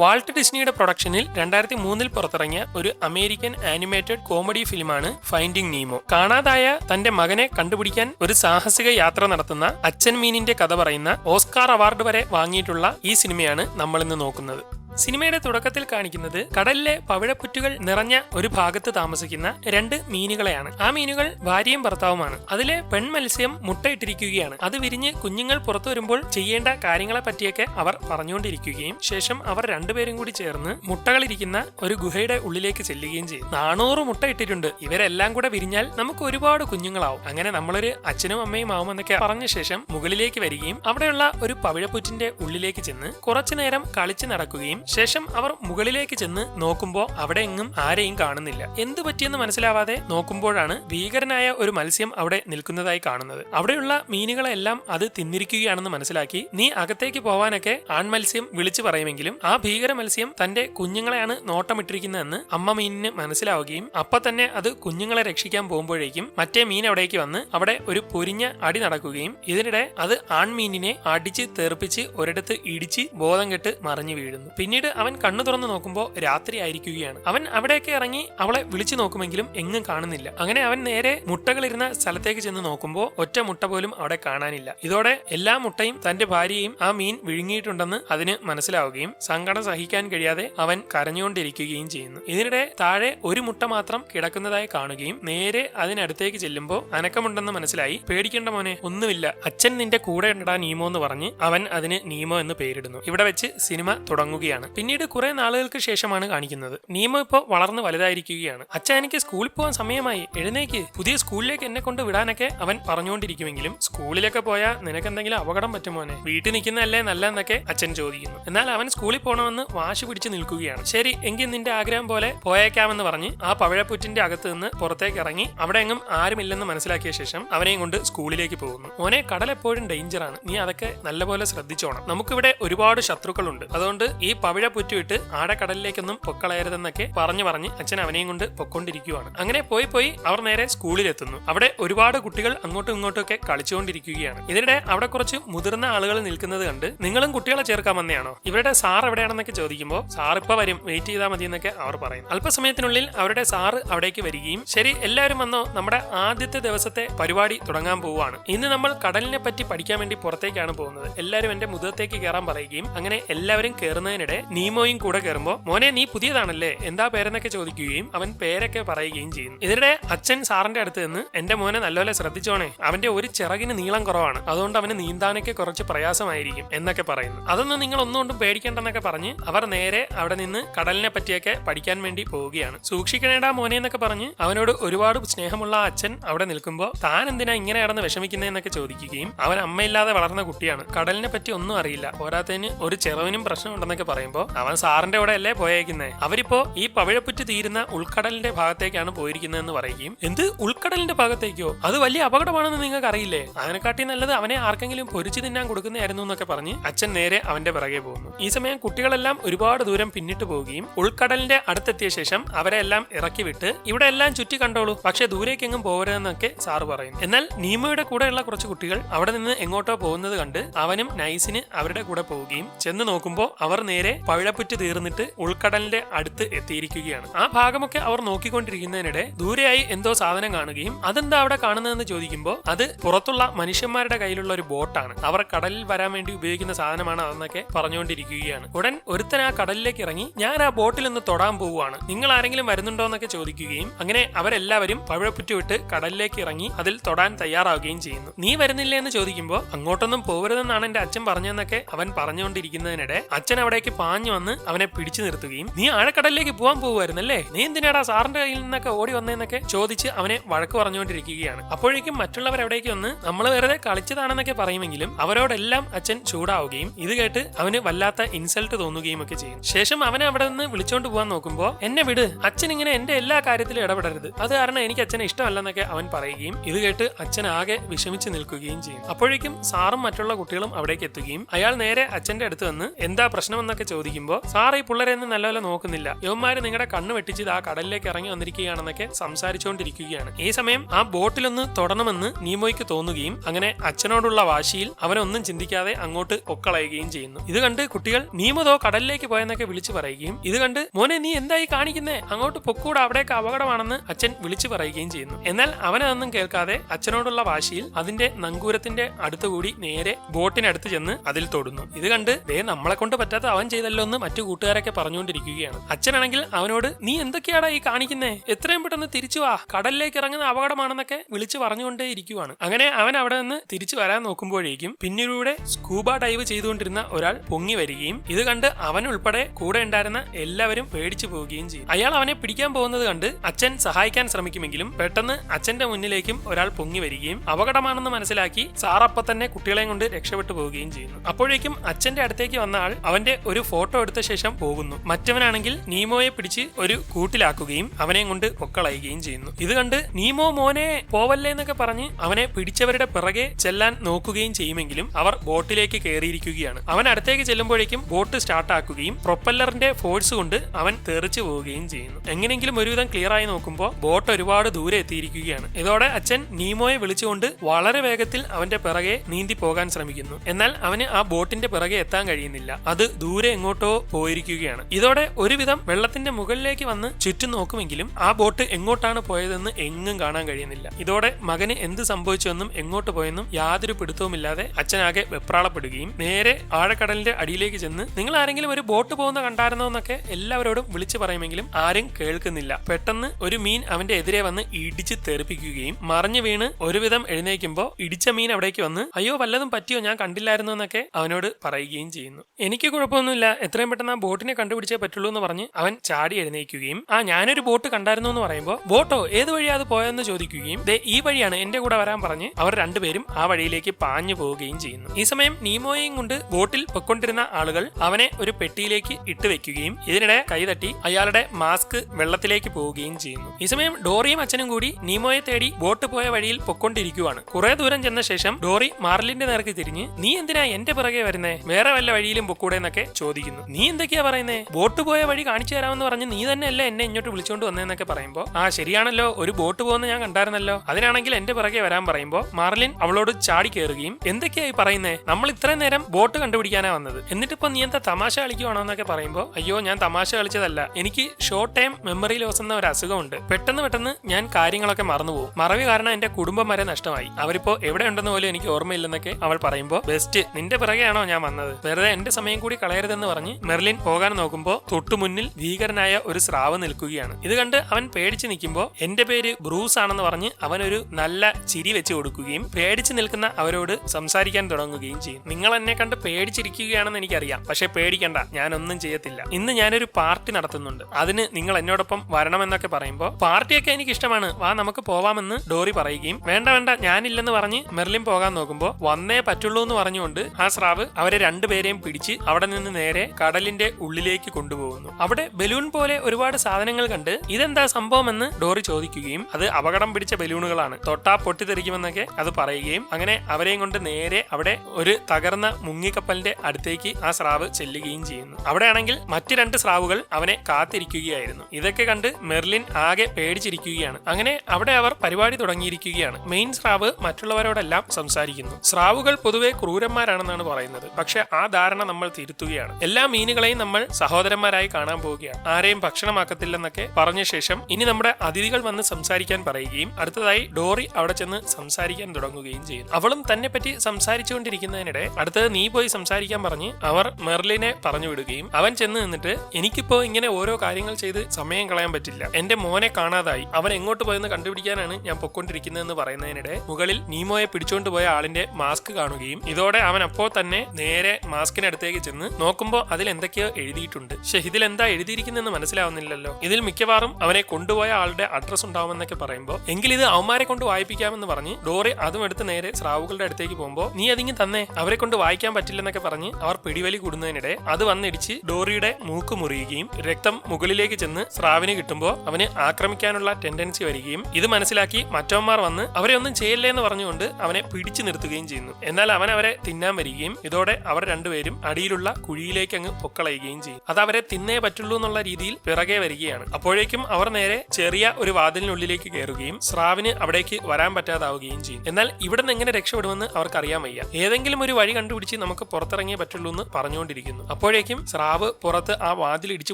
Walt ഡിസ്നിയുടെ പ്രൊഡക്ഷനിൽ രണ്ടായിരത്തി മൂന്നിൽ പുറത്തിറങ്ങിയ ഒരു അമേരിക്കൻ ആനിമേറ്റഡ് കോമഡി ഫിലിമാണ് ഫൈൻഡിംഗ് നീമോ. കാണാതായ തന്റെ മകനെ കണ്ടുപിടിക്കാൻ ഒരു സാഹസിക യാത്ര നടത്തുന്ന അച്ഛൻ മീനിന്റെ കഥ പറയുന്ന ഓസ്കാർ അവാർഡ് വരെ വാങ്ങിയിട്ടുള്ള ഈ സിനിമയാണ് നമ്മൾ ഇന്ന് നോക്കുന്നത്. സിനിമയുടെ തുടക്കത്തിൽ കാണിക്കുന്നത് കടലിലെ പവിഴപ്പുറ്റുകൾ നിറഞ്ഞ ഒരു ഭാഗത്ത് താമസിക്കുന്ന രണ്ട് മീനുകളെയാണ്. ആ മീനുകൾ ഭാര്യയും ഭർത്താവുമാണ്. അതിലെ പെൺമത്സ്യം മുട്ടയിട്ടിരിക്കുകയാണ്. അത് വിരിഞ്ഞ് കുഞ്ഞുങ്ങൾ പുറത്തു വരുമ്പോൾ ചെയ്യേണ്ട കാര്യങ്ങളെ പറ്റിയൊക്കെ അവർ പറഞ്ഞുകൊണ്ടിരിക്കുകയും ശേഷം അവർ രണ്ടുപേരും കൂടി ചേർന്ന് മുട്ടകളിരിക്കുന്ന ഒരു ഗുഹയുടെ ഉള്ളിലേക്ക് ചെല്ലുകയും ചെയ്യും. നാനൂറ് മുട്ട ഇട്ടിട്ടുണ്ട്. ഇവരെല്ലാം കൂടെ വിരിഞ്ഞാൽ നമുക്ക് ഒരുപാട് കുഞ്ഞുങ്ങളാവും. അങ്ങനെ നമ്മളൊരു അച്ഛനും അമ്മയും ആവുമെന്നൊക്കെ പറഞ്ഞ ശേഷം മുകളിലേക്ക് വരികയും അവിടെയുള്ള ഒരു പവിഴപ്പുറ്റിന്റെ ഉള്ളിലേക്ക് ചെന്ന് കുറച്ചു നേരം കളിച്ചു നടക്കുകയും ശേഷം അവർ മുകളിലേക്ക് ചെന്ന് നോക്കുമ്പോൾ അവിടെ എങ്ങും ആരെയും കാണുന്നില്ല. എന്ത് പറ്റിയെന്ന് മനസ്സിലാവാതെ നോക്കുമ്പോഴാണ് ഭീകരനായ ഒരു മത്സ്യം അവിടെ നിൽക്കുന്നതായി കാണുന്നത്. അവിടെയുള്ള മീനുകളെല്ലാം അത് തിന്നിരിക്കുകയാണെന്ന് മനസ്സിലാക്കി നീ അകത്തേക്ക് പോവാനൊക്കെ ആൺമത്സ്യം വിളിച്ചു പറയുമെങ്കിലും ആ ഭീകര മത്സ്യം തന്റെ കുഞ്ഞുങ്ങളെയാണ് നോട്ടമിട്ടിരിക്കുന്നതെന്ന് അമ്മ മീനിന് മനസ്സിലാവുകയും അപ്പൊ തന്നെ അത് കുഞ്ഞുങ്ങളെ രക്ഷിക്കാൻ പോകുമ്പോഴേക്കും മറ്റേ മീൻ അവിടേക്ക് വന്ന് അവിടെ ഒരു പൊരിഞ്ഞ അടി നടക്കുകയും ഇതിനിടെ അത് ആൺമീനിനെ അടിച്ച് തെറിപ്പിച്ച് ഒരിടത്ത് ഇടിച്ച് ബോധം കെട്ട് മറിഞ്ഞു വീഴുന്നു. പിന്നീട് അവൻ കണ്ണു തുറന്ന് നോക്കുമ്പോൾ രാത്രി ആയിരിക്കുകയാണ്. അവൻ അവിടെയൊക്കെ ഇറങ്ങി അവളെ വിളിച്ചു നോക്കുമെങ്കിലും എങ്ങും കാണുന്നില്ല. അങ്ങനെ അവൻ നേരെ മുട്ടകളിരുന്ന സ്ഥലത്തേക്ക് ചെന്ന് നോക്കുമ്പോൾ ഒറ്റ മുട്ട പോലും അവിടെ കാണാനില്ല. ഇതോടെ എല്ലാ മുട്ടയും തന്റെ ഭാര്യയും ആ മീൻ വിഴുങ്ങിയിട്ടുണ്ടെന്ന് അതിന് മനസ്സിലാവുകയും സങ്കടം സഹിക്കാൻ കഴിയാതെ അവൻ കരഞ്ഞുകൊണ്ടിരിക്കുകയും ചെയ്യുന്നു. ഇതിനിടെ താഴെ ഒരു മുട്ട മാത്രം കിടക്കുന്നതായി കാണുകയും നേരെ അതിനടുത്തേക്ക് ചെല്ലുമ്പോൾ അനക്കമുണ്ടെന്ന് മനസ്സിലായി. പേടിക്കേണ്ട മോനെ ഒന്നുമില്ല. അച്ഛൻ നിന്റെ കൂടെ ഉണ്ടടാ നീമോ എന്ന് പറഞ്ഞ് അവൻ അതിന് നീമോ എന്ന് പേരിടുന്നു. ഇവിടെ വെച്ച് സിനിമ തുടങ്ങുകയാണ്. പിന്നീട് കുറെ നാളുകൾക്ക് ശേഷമാണ് കാണിക്കുന്നത്. നിയമം ഇപ്പോൾ വളർന്ന് വലുതായിരിക്കുകയാണ്. അച്ഛൻ എനിക്ക് സ്കൂളിൽ പോകാൻ സമയമായി. എഴുന്നേക്ക്. പുതിയ സ്കൂളിലേക്ക് എന്നെ കൊണ്ട് വിടാനൊക്കെ അവൻ പറഞ്ഞുകൊണ്ടിരിക്കുമെങ്കിലും സ്കൂളിലൊക്കെ പോയാൽ നിനക്ക് എന്തെങ്കിലും അപകടം പറ്റുമോനെ വീട്ടിൽ നിൽക്കുന്നതല്ലേ നല്ലതെന്നൊക്കെ അച്ഛൻ ചോദിക്കുന്നു. എന്നാൽ അവൻ സ്കൂളിൽ പോകണമെന്ന് വാശി പിടിച്ച് നിൽക്കുകയാണ്. ശരി എങ്കിൽ നിന്റെ ആഗ്രഹം പോലെ പോയേക്കാമെന്ന് പറഞ്ഞ് ആ പവഴപ്പുറ്റിന്റെ അകത്ത് നിന്ന് പുറത്തേക്ക് ഇറങ്ങി അവിടെ എങ്ങും ആരുമില്ലെന്ന് മനസ്സിലാക്കിയ ശേഷം അവനെയും കൊണ്ട് സ്കൂളിലേക്ക് പോകുന്നു. മോനെ കടൽ എപ്പോഴും ഡേഞ്ചറാണ് നീ അതൊക്കെ നല്ലപോലെ ശ്രദ്ധിച്ചോണം. നമുക്കിവിടെ ഒരുപാട് ശത്രുക്കളുണ്ട്. അതുകൊണ്ട് ഈ പവിഴപ്പുറ്റു പുറ്റുവിട്ട് ആടെ കടലിലേക്കൊന്നും പൊക്കളയരുതെന്നൊക്കെ പറഞ്ഞു പറഞ്ഞ് അച്ഛൻ അവനെയും കൊണ്ട് പൊക്കൊണ്ടിരിക്കുകയാണ് അങ്ങനെ പോയി പോയി അവർ നേരെ സ്കൂളിലെത്തുന്നു. അവിടെ ഒരുപാട് കുട്ടികൾ അങ്ങോട്ടും ഇങ്ങോട്ടും ഒക്കെ കളിച്ചുകൊണ്ടിരിക്കുകയാണ്. ഇതിനിടെ അവിടെ കുറച്ച് മുതിർന്ന ആളുകൾ നിൽക്കുന്നത് കണ്ട് നിങ്ങളും കുട്ടികളെ ചേർക്കാൻ വന്നെയാണോ ഇവരുടെ സാർ എവിടെയാണെന്നൊക്കെ ചോദിക്കുമ്പോൾ സാർ ഇപ്പൊ വരും വെയിറ്റ് ചെയ്താൽ മതി എന്നൊക്കെ അവർ പറയും. അല്പസമയത്തിനുള്ളിൽ അവരുടെ സാറ് അവിടേക്ക് വരികയും ശരി എല്ലാവരും വന്നോ നമ്മുടെ ആദ്യത്തെ ദിവസത്തെ പരിപാടി തുടങ്ങാൻ പോവുകയാണ്. ഇന്ന് നമ്മൾ കടലിനെ പറ്റി പഠിക്കാൻ വേണ്ടി പുറത്തേക്കാണ് പോകുന്നത്. എല്ലാവരും എന്റെ മുതത്തേക്ക് കയറാൻ പറയുകയും അങ്ങനെ എല്ലാവരും കയറുന്നതിനിടെ നീമോയും കൂടെ കയറുമ്പോൾ മോനെ നീ പുതിയതാണല്ലേ? എന്താ പേരെന്നൊക്കെ ചോദിക്കുകയും അവൻ പേരൊക്കെ പറയുകയും ചെയ്യുന്നു ഇതിനിടെ അച്ഛൻ സാറിന്റെ അടുത്ത് നിന്ന് എന്റെ മോനെ നല്ലപോലെ ശ്രദ്ധിച്ചോണേ അവന്റെ ഒരു ചിറകിന് നീളം കുറവാണ്. അതുകൊണ്ട് അവന് നീന്താനൊക്കെ കുറച്ച് പ്രയാസമായിരിക്കും എന്നൊക്കെ പറയുന്നു. അതൊന്നും നിങ്ങൾ ഒന്നുകൊണ്ടും പേടിക്കേണ്ടെന്നൊക്കെ പറഞ്ഞ് അവർ നേരെ അവിടെ നിന്ന് കടലിനെ പറ്റിയൊക്കെ പഠിക്കാൻ വേണ്ടി പോവുകയാണ്. സൂക്ഷിക്കണേടാ മോനെ എന്നൊക്കെ പറഞ്ഞ് അവനോട് ഒരുപാട് സ്നേഹമുള്ള അച്ഛൻ അവിടെ നിൽക്കുമ്പോൾ താൻ എന്തിനാ ഇങ്ങനെ കടന്ന് വിഷമിക്കുന്നതെന്നൊക്കെ ചോദിക്കുകയും അവൻ അമ്മയില്ലാതെ വളർന്ന കുട്ടിയാണ്. കടലിനെ പറ്റി ഒന്നും അറിയില്ല. പോരാത്തതിന് ഒരു ചെറുവിനും പ്രശ്നമുണ്ടെന്നൊക്കെ പറയുമ്പോൾ അവൻ സാറിന്റെ കൂടെ അല്ലേ പോയേക്കുന്നേ? അവരിപ്പോ ഈ പവിഴപ്പുറ്റ് തീരുന്ന ഉൾക്കടലിന്റെ ഭാഗത്തേക്കാണ് പോയിരിക്കുന്നതെന്ന് പറയുകയും എന്ത് ഉൾക്കടലിന്റെ ഭാഗത്തേക്കോ? അത് വലിയ അപകടമാണെന്ന് നിങ്ങൾക്ക് അറിയില്ലേ? അതിനെക്കാട്ടി നല്ലത് അവനെ ആർക്കെങ്കിലും പൊരിച്ചു തിന്നാൻ കൊടുക്കുന്നതായിരുന്നു എന്നൊക്കെ പറഞ്ഞ് അച്ഛൻ നേരെ അവന്റെ പിറകെ പോകുന്നു. ഈ സമയം കുട്ടികളെല്ലാം ഒരുപാട് ദൂരം പിന്നിട്ട് പോവുകയും ഉൾക്കടലിന്റെ അടുത്തെത്തിയ ശേഷം അവരെ എല്ലാം ഇറക്കി വിട്ട് ഇവിടെ എല്ലാം ചുറ്റി കണ്ടോളൂ പക്ഷെ ദൂരേക്കെങ്ങും പോകരുതെന്നൊക്കെ സാറ് പറയുന്നു. എന്നാൽ നീമയുടെ കൂടെയുള്ള കുറച്ച് കുട്ടികൾ അവിടെ നിന്ന് എങ്ങോട്ടോ പോകുന്നത് കണ്ട് അവനും നൈസിന് അവരുടെ കൂടെ പോവുകയും ചെന്ന് നോക്കുമ്പോൾ അവർ നേരെ പവിഴപ്പുറ്റ് തീർന്നിട്ട് ഉൾക്കടലിന്റെ അടുത്ത് എത്തിയിരിക്കുകയാണ്. ആ ഭാഗമൊക്കെ അവർ നോക്കിക്കൊണ്ടിരിക്കുന്നതിനിടെ ദൂരെയായി എന്തോ സാധനം കാണുകയും അതെന്താ അവിടെ കാണുന്നതെന്ന് ചോദിക്കുമ്പോൾ അത് പുറത്തുള്ള മനുഷ്യന്മാരുടെ കയ്യിലുള്ള ഒരു ബോട്ടാണ്. അവർ കടലിൽ വരാൻ വേണ്ടി ഉപയോഗിക്കുന്ന സാധനമാണ് അതെന്നൊക്കെ പറഞ്ഞുകൊണ്ടിരിക്കുകയാണ്. ഉടൻ ഒരുത്തൻ ആ കടലിലേക്ക് ഇറങ്ങി ഞാൻ ആ ബോട്ടിൽ ഒന്ന് തൊടാൻ പോവുകയാണ്. നിങ്ങൾ ആരെങ്കിലും വരുന്നുണ്ടോ എന്നൊക്കെ ചോദിക്കുകയും അങ്ങനെ അവരെല്ലാവരും പവിഴപ്പുറ്റ് വിട്ട് കടലിലേക്ക് ഇറങ്ങി അതിൽ തൊടാൻ തയ്യാറാവുകയും ചെയ്യുന്നു. നീ വരുന്നില്ലേ എന്ന് ചോദിക്കുമ്പോൾ അങ്ങോട്ടൊന്നും പോകരുതെന്നാണ് എന്റെ അച്ഛൻ പറഞ്ഞതെന്നൊക്കെ അവൻ പറഞ്ഞുകൊണ്ടിരിക്കുന്നതിനിടെ അച്ഛൻ അവിടേക്ക് പാഞ്ഞു വന്ന് അവനെ പിടിച്ചു നിർത്തുകയും നീ ആഴക്കടലിലേക്ക് പോകാൻ പോകുമായിരുന്നല്ലേ? നീ എന്തിനാടാ സാറിന്റെ കയ്യിൽ നിന്നൊക്കെ ഓടി വന്നതെന്നൊക്കെ ചോദിച്ച് അവനെ വഴക്ക് പറഞ്ഞുകൊണ്ടിരിക്കുകയാണ്. അപ്പോഴേക്കും മറ്റുള്ളവർ എവിടേക്ക് വന്ന് നമ്മൾ വെറുതെ കളിച്ചതാണെന്നൊക്കെ പറയുമെങ്കിലും അവരോടെല്ലാം അച്ഛൻ ചൂടാവുകയും ഇത് കേട്ട് അവന് വല്ലാത്ത ഇൻസൾട്ട് തോന്നുകയും ഒക്കെ ചെയ്യും. ശേഷം അവനെ അവിടെ നിന്ന് വിളിച്ചോണ്ട് പോകാൻ നോക്കുമ്പോൾ എന്നെ വിട് അച്ഛൻ ഇങ്ങനെ എന്റെ എല്ലാ കാര്യത്തിലും ഇടപെടരുത്. അത് കാരണം എനിക്ക് അച്ഛനെ ഇഷ്ടമല്ലെന്നൊക്കെ അവൻ പറയുകയും ഇത് കേട്ട് അച്ഛൻ ആകെ വിഷമിച്ച് നിൽക്കുകയും ചെയ്യും. അപ്പോഴേക്കും സാറും മറ്റുള്ള കുട്ടികളും അവിടേക്ക് എത്തുകയും അയാൾ നേരെ അച്ഛന്റെ അടുത്ത് വന്ന് എന്താ പ്രശ്നമെന്നൊക്കെ ചോദിക്കുമ്പോൾ സാർ ഈ പിള്ളേരെയൊന്നും നല്ലപോലെ നോക്കുന്നില്ല. യവന്മാര് നിങ്ങളുടെ കണ്ണ് വെട്ടിച്ച് ആ കടലിലേക്ക് ഇറങ്ങി വന്നിരിക്കുകയാണെന്നൊക്കെ സംസാരിച്ചുകൊണ്ടിരിക്കുകയാണ് ഈ സമയം ആ ബോട്ടിലൊന്ന് തൊടണമെന്ന് നീമോയ്ക്ക് തോന്നുകയും അങ്ങനെ അച്ഛനോടുള്ള വാശിയിൽ അവനൊന്നും ചിന്തിക്കാതെ അങ്ങോട്ട് ഒക്കളയുകയും ചെയ്യുന്നു. ഇത് കണ്ട് കുട്ടികൾ നീമതോ കടലിലേക്ക് പോയെന്നൊക്കെ വിളിച്ചു പറയുകയും ഇത് കണ്ട് മോനെ നീ എന്തായി കാണിക്കുന്നേ? അങ്ങോട്ട് പൊക്കൂടെ അവിടേക്ക് അപകടമാണെന്ന് അച്ഛൻ വിളിച്ചു പറയുകയും ചെയ്യുന്നു. എന്നാൽ അവനതൊന്നും കേൾക്കാതെ അച്ഛനോടുള്ള വാശിയിൽ അതിന്റെ നങ്കൂരത്തിന്റെ അടുത്തുകൂടി നേരെ ബോട്ടിനടുത്ത് ചെന്ന് അതിൽ തൊടുന്നു. ഇത് കണ്ട് ദേ നമ്മളെ കൊണ്ട് പറ്റാത്ത അവൻ ചെയ്തല്ലോ എന്ന് മറ്റു കൂട്ടുകാരൊക്കെ പറഞ്ഞുകൊണ്ടിരിക്കുകയാണ്. അച്ഛനാണെങ്കിൽ അവനോട് നീ എന്തൊക്കെയാടാ ഈ കാണിക്കുന്നേ? എത്രയും പെട്ടെന്ന് തിരിച്ചു വാ. കടലിലേക്ക് ഇറങ്ങുന്ന അപകടമാണെന്നൊക്കെ വിളിച്ചു പറഞ്ഞുകൊണ്ടേ ഇരിക്കുവാണ്. അങ്ങനെ അവൻ അവിടെ നിന്ന് തിരിച്ചു വരാൻ നോക്കുമ്പോഴേക്കും പിന്നിലൂടെ സ്കൂബ ഡൈവ് ചെയ്തുകൊണ്ടിരുന്ന ഒരാൾ പൊങ്ങി വരികയും ഇത് കണ്ട് അവൻ ഉൾപ്പെടെ കൂടെ ഉണ്ടായിരുന്ന എല്ലാവരും പേടിച്ചു പോവുകയും ചെയ്യും അയാൾ അവനെ പിടിക്കാൻ പോകുന്നത് കണ്ട് അച്ഛൻ സഹായിക്കാൻ ശ്രമിക്കുമെങ്കിലും പെട്ടെന്ന് അച്ഛന്റെ മുന്നിലേക്കും ഒരാൾ പൊങ്ങി വരികയും അപകടമാണെന്ന് മനസ്സിലാക്കി സാറപ്പ തന്നെ കുട്ടികളെയും കൊണ്ട് രക്ഷപ്പെട്ടു പോവുകയും ചെയ്യുന്നു. അപ്പോഴേക്കും അച്ഛന്റെ അടുത്തേക്ക് വന്ന ആൾ അവന്റെ ഒരു ഫോട്ടോ എടുത്ത ശേഷം പോകുന്നു. മറ്റവനാണെങ്കിൽ നീമോയെ പിടിച്ച് ഒരു കൂട്ടിലാക്കുകയും അവനെയും കൊണ്ട് പൊക്കളയുകയും ചെയ്യുന്നു. ഇത് കണ്ട് നീമോ മോനെ പോവല്ലേ എന്നൊക്കെ പറഞ്ഞ് അവനെ പിടിച്ചവരുടെ പിറകെ ചെല്ലാൻ നോക്കുകയും ചെയ്യുമെങ്കിലും അവർ ബോട്ടിലേക്ക് കയറിയിരിക്കുകയാണ്. അവൻ അടുത്തേക്ക് ചെല്ലുമ്പോഴേക്കും ബോട്ട് സ്റ്റാർട്ട് ആക്കുകയും പ്രൊപ്പല്ലറിന്റെ ഫോഴ്സ് കൊണ്ട് അവൻ തെറിച്ചു പോവുകയും ചെയ്യുന്നു. എങ്ങനെയെങ്കിലും ഒരുവിധം ക്ലിയർ ആയി നോക്കുമ്പോൾ ബോട്ട് ഒരുപാട് ദൂരെ എത്തിയിരിക്കുകയാണ്. ഇതോടെ അച്ഛൻ നീമോയെ വിളിച്ചുകൊണ്ട് വളരെ വേഗത്തിൽ അവന്റെ പിറകെ നീന്തി പോകാൻ ശ്രമിക്കുന്നു. എന്നാൽ അവന് ആ ബോട്ടിന്റെ പിറകെ എത്താൻ കഴിയുന്നില്ല. അത് ദൂരെ എങ്ങോട്ടോ പോയിരിക്കുകയാണ്. ഇതോടെ ഒരുവിധം വെള്ളത്തിന്റെ മുകളിലേക്ക് വന്ന് ചുറ്റും നോക്കുമെങ്കിലും ആ ബോട്ട് എങ്ങോട്ടാണ് പോയതെന്ന് എങ്ങും കാണാൻ കഴിയുന്നില്ല. ഇതോടെ മകന് എന്ത് സംഭവിച്ചുവെന്നും എങ്ങോട്ട് പോയെന്നും യാതൊരു പിടുത്തവുമില്ലാതെ അച്ഛനാകെ വെപ്രാളപ്പെടുകയും നേരെ ആഴക്കടലിന്റെ അടിയിലേക്ക് ചെന്ന് നിങ്ങൾ ആരെങ്കിലും ഒരു ബോട്ട് പോകുന്ന കണ്ടായിരുന്നോ എന്നൊക്കെ എല്ലാവരോടും വിളിച്ചു പറയുമെങ്കിലും ആരും കേൾക്കുന്നില്ല. പെട്ടെന്ന് ഒരു മീൻ അവന്റെ എതിരെ വന്ന് ഇടിച്ച് തെറിപ്പിക്കുകയും മറിഞ്ഞു വീണ് ഒരുവിധം എഴുന്നേക്കുമ്പോ ഇടിച്ച മീൻ അവിടേക്ക് വന്ന് അയ്യോ വല്ലതും പറ്റിയോ? ഞാൻ കണ്ടില്ലായിരുന്നു? എന്നൊക്കെ അവനോട് പറയുകയും ചെയ്യുന്നു. എനിക്ക് കുഴപ്പമൊന്നുമില്ല എത്രയും പെട്ടെന്ന് ആ ബോട്ടിനെ കണ്ടുപിടിച്ചേ പറ്റുള്ളൂ എന്ന് പറഞ്ഞ് അവൻ ചാടി എഴുന്നേൽക്കുകയും ആ ഞാനൊരു ബോട്ട് കണ്ടായിരുന്നു എന്ന് പറയുമ്പോൾ ബോട്ടോ ഏത് വഴിയാ അത് പോയെന്ന് ചോദിക്കുകയും ദേ ഈ വഴിയാണ് എന്റെ കൂടെ വരാൻ പറഞ്ഞ് അവർ രണ്ടുപേരും ആ വഴിയിലേക്ക് പാഞ്ഞു പോവുകയും ചെയ്യുന്നു. ഈ സമയം നീമോയെയും കൊണ്ട് ബോട്ടിൽ പൊക്കൊണ്ടിരുന്ന ആളുകൾ അവനെ ഒരു പെട്ടിയിലേക്ക് ഇട്ട് വെക്കുകയും ഇതിനിടെ കൈതട്ടി അയാളുടെ മാസ്ക് വെള്ളത്തിലേക്ക് പോവുകയും ചെയ്യുന്നു. ഈ സമയം ഡോറിയും അച്ഛനും കൂടി നീമോയെ തേടി ബോട്ട് പോയ വഴിയിൽ പൊക്കൊണ്ടിരിക്കുവാണ് കുറെ ദൂരം ചെന്ന ശേഷം ഡോറി മാർലിന്റെ നേർക്ക് തിരിഞ്ഞ് നീ എന്തിനാ എന്റെ പിറകെ വരുന്നേ? വേറെ വല്ല വഴിയിലും പൊക്കൂടെ എന്നൊക്കെ ചോദിക്കുന്നു. നീ എന്തൊക്കെയാ പറയുന്നേ? ബോട്ട് പോയ വഴി കാണിച്ചു തരാമെന്ന് പറഞ്ഞ് നീ തന്നെയല്ലേ എന്നെ ഇങ്ങോട്ട് വിളിച്ചോണ്ട് വന്നേന്നൊക്കെ പറയുമ്പോ ആ ശരിയാണല്ലോ. ഒരു ബോട്ട് പോകുന്ന ഞാൻ കണ്ടായിരുന്നല്ലോ. അതിനാണെങ്കിൽ എന്റെ പിറകെ വരാൻ പറയുമ്പോ മാർലിൻ അവളോട് ചാടി കയറുകയും എന്തൊക്കെയായി പറയുന്നേ? നമ്മൾ ഇത്രയും നേരം ബോട്ട് കണ്ടുപിടിക്കാനാ വന്നത്. എന്നിട്ടിപ്പോ നീ എന്താ തമാശ കളിക്കുവാണോ എന്നൊക്കെ പറയുമ്പോ അയ്യോ ഞാൻ തമാശ കളിച്ചതല്ല. എനിക്ക് ഷോർട്ട് ടൈം മെമ്മറി ലോസ് എന്ന ഒരു അസുഖമുണ്ട്. പെട്ടെന്ന് പെട്ടെന്ന് ഞാൻ കാര്യങ്ങളൊക്കെ മറന്നുപോകും മറവി കാരണം എന്റെ കുടുംബം വരെ നഷ്ടമായി. അവരിപ്പോ എവിടെ ഉണ്ടെന്ന് പോലും എനിക്ക് ഓർമ്മയില്ലെന്നൊക്കെ അവൾ പറയുമ്പോ ബെസ്റ്റ്. നിന്റെ പിറകെയാണോ ഞാൻ വന്നത്? വെറുതെ എന്റെ സമയം കൂടി കളയരുതെന്ന് പറഞ്ഞ് മെർലിൻ പോകാൻ നോക്കുമ്പോ തൊട്ടു മുന്നിൽ ഭീകരനായ ഒരു സ്രാവ് നിൽക്കുകയാണ്. ഇത് കണ്ട് അവൻ പേടിച്ച് നിൽക്കുമ്പോ എന്റെ പേര് ബ്രൂസ് ആണെന്ന് പറഞ്ഞ് അവനൊരു നല്ല ചിരി വെച്ച് കൊടുക്കുകയും പേടിച്ച് നിൽക്കുന്ന അവരോട് സംസാരിക്കാൻ തുടങ്ങുകയും ചെയ്യും. നിങ്ങൾ എന്നെ കണ്ട് പേടിച്ചിരിക്കുകയാണെന്ന് എനിക്കറിയാം. പക്ഷെ പേടിക്കണ്ട ഞാനൊന്നും ചെയ്യത്തില്ല. ഇന്ന് ഞാനൊരു പാർട്ടി നടത്തുന്നുണ്ട്. അതിന് നിങ്ങൾ എന്നോടൊപ്പം വരണമെന്നൊക്കെ പറയുമ്പോൾ പാർട്ടിയൊക്കെ എനിക്ക് ഇഷ്ടമാണ് വാ നമുക്ക് പോവാമെന്ന് ഡോറി പറയുകയും വേണ്ട വേണ്ട ഞാനില്ലെന്ന് പറഞ്ഞ് മെർലിൻ പോകാൻ നോക്കുമ്പോൾ വന്നേ പറ്റുള്ളൂ എന്ന് പറഞ്ഞുകൊണ്ട് ആ സ്രാവ് അവരെ രണ്ടുപേരെയും പിടിച്ച് അവിടെ നിന്ന് നേരെ കടലിന്റെ ഉള്ളിലേക്ക് കൊണ്ടുപോകുന്നു. അവിടെ ബലൂൺ പോലെ ഒരുപാട് സാധനങ്ങൾ കണ്ട് ഇതെന്താ സംഭവമെന്ന് ഡോറി ചോദിക്കുകയും അത് അപകടം പിടിച്ച ബലൂണുകളാണ്. തൊട്ടാ പൊട്ടിത്തെറിക്കുമെന്നൊക്കെ അത് പറയുകയും അങ്ങനെ അവരെയും കൊണ്ട് നേരെ അവിടെ ഒരു തകർന്ന മുങ്ങിക്കപ്പലിന്റെ അടുത്തേക്ക് ആ സ്രാവ് ചെല്ലുകയും ചെയ്യുന്നു. അവിടെയാണെങ്കിൽ മറ്റു രണ്ട് സ്രാവുകൾ അവനെ കാത്തിരിക്കുകയായിരുന്നു. ഇതൊക്കെ കണ്ട് മെർലിൻ ആകെ പേടിച്ചിരിക്കുകയാണ്. അങ്ങനെ അവിടെ അവർ പരിപാടി തുടങ്ങിയിരിക്കുകയാണ്. മെയിൻ സ്രാവ് മറ്റുള്ളവരോടെല്ലാം സംസാരിക്കുന്നു. സ്രാവുകൾ പൊതുവെ ക്രൂരന്മാരാണെന്നാണ് പറയുന്നത്. പക്ഷെ ആ ധാരണ നമ്മൾ തിരുത്തുകയാണ്. എല്ലാ മീനുകളെയും നമ്മൾ സഹോദരന്മാരായി കാണാൻ പോവുകയാണ്. ആരെയും ഭക്ഷണമാക്കത്തില്ലെന്നൊക്കെ പറഞ്ഞ ശേഷം ഇനി നമ്മുടെ അതിഥികൾ വന്ന് സംസാരിക്കാൻ പറയുകയും അടുത്തതായി ഡോറി അവിടെ ചെന്ന് സംസാരിക്കാൻ തുടങ്ങുകയും ചെയ്യുന്നു. അവളും തന്നെ പറ്റി സംസാരിച്ചുകൊണ്ടിരിക്കുന്നതിനിടെ അടുത്തത് നീ പോയി സംസാരിക്കാൻ പറഞ്ഞ് അവർ മെർലിനെ പറഞ്ഞു വിടുകയും അവൻ ചെന്ന് നിന്നിട്ട് എനിക്കിപ്പോ ഇങ്ങനെ ഓരോ കാര്യങ്ങൾ ചെയ്ത് സമയം കളയാൻ പറ്റില്ല. എന്റെ മോനെ കാണാതായി. അവൻ എങ്ങോട്ട് പോയെന്ന് കണ്ടുപിടിക്കാനാണ് ഞാൻ പൊക്കൊണ്ടിരിക്കുന്നതെന്ന് പറയുന്നതിനിടെ മുകളിൽ നീമോയെ പിടിച്ചുകൊണ്ട് പോയ ആളിന്റെ മാസ്ക് കാണുകയും ഇതോടെ അവൻ അപ്പോൾ തന്നെ നേരെ മാസ്കിനടുത്തേക്ക് ചെന്ന് നോക്കുമ്പോൾ അതിൽ എന്തൊക്കെയോ എഴുതിയിട്ടുണ്ട്. പക്ഷെ ഇതിൽ എന്താ എഴുതിയിരിക്കുന്നെന്ന് മനസ്സിലാവുന്നില്ലല്ലോ. ഇതിൽ മിക്കവാറും അവനെ കൊണ്ടുപോയ ആളുടെ അഡ്രസ് ഉണ്ടാവുമെന്നൊക്കെ പറയുമ്പോൾ എങ്കിൽ ഇത് അവന്മാരെ കൊണ്ട് വായിപ്പിക്കാമെന്ന് പറഞ്ഞ് ഡോറി അതും എടുത്ത് നേരെ സ്രാവുകളുടെ അടുത്തേക്ക് പോകുമ്പോൾ നീ അതിങ്ങി തന്നെ അവരെ കൊണ്ട് വായിക്കാൻ പറ്റില്ലെന്നൊക്കെ പറഞ്ഞ് അവർ പിടിവലി കൂടുന്നതിനിടെ അത് വന്നിടിച്ച് ഡോറിയുടെ മൂക്ക് മുറിയുകയും രക്തം മുകളിലേക്ക് ചെന്ന് സ്രാവിന് കിട്ടുമ്പോൾ അവന് ആക്രമിക്കാനുള്ള ടെൻഡൻസി വരികയും ഇത് മനസ്സിലാക്കി മറ്റവന്മാർ വന്ന് അവരെ ഒന്നും ചെയ്യല്ലേ എന്ന് പറഞ്ഞുകൊണ്ട് അവനെ പിടിച്ചു നിർത്തുകയും ചെയ്യുന്നു. എന്നാൽ അവൻ അവരെ തിന്നാൻ വരികയും ഇതോടെ അവർ രണ്ടുപേരും അടിയിലുള്ള കുഴിയിലേക്ക് ഉള്ളിലേക്ക് അങ്ങ് പൊക്കളയുകയും ചെയ്യും. അത് അവരെ തിന്നേ പറ്റുള്ളൂ എന്നുള്ള രീതിയിൽ പിറകെ വരികയാണ്. അപ്പോഴേക്കും അവർ നേരെ ചെറിയ ഒരു വാതിലിനുള്ളിലേക്ക് കയറുകയും സ്രാവിന് അവിടേക്ക് വരാൻ പറ്റാതാവുകയും ചെയ്യും. എന്നാൽ ഇവിടെ നിന്ന് എങ്ങനെ രക്ഷപ്പെടുമെന്ന് അവർക്കറിയാൻ വയ്യ. ഏതെങ്കിലും ഒരു വഴി കണ്ടുപിടിച്ച് നമുക്ക് പുറത്തിറങ്ങിയേ പറ്റുള്ളൂ എന്ന് പറഞ്ഞുകൊണ്ടിരിക്കുന്നു. അപ്പോഴേക്കും സ്രാവ് പുറത്ത് ആ വാതിൽ ഇടിച്ചു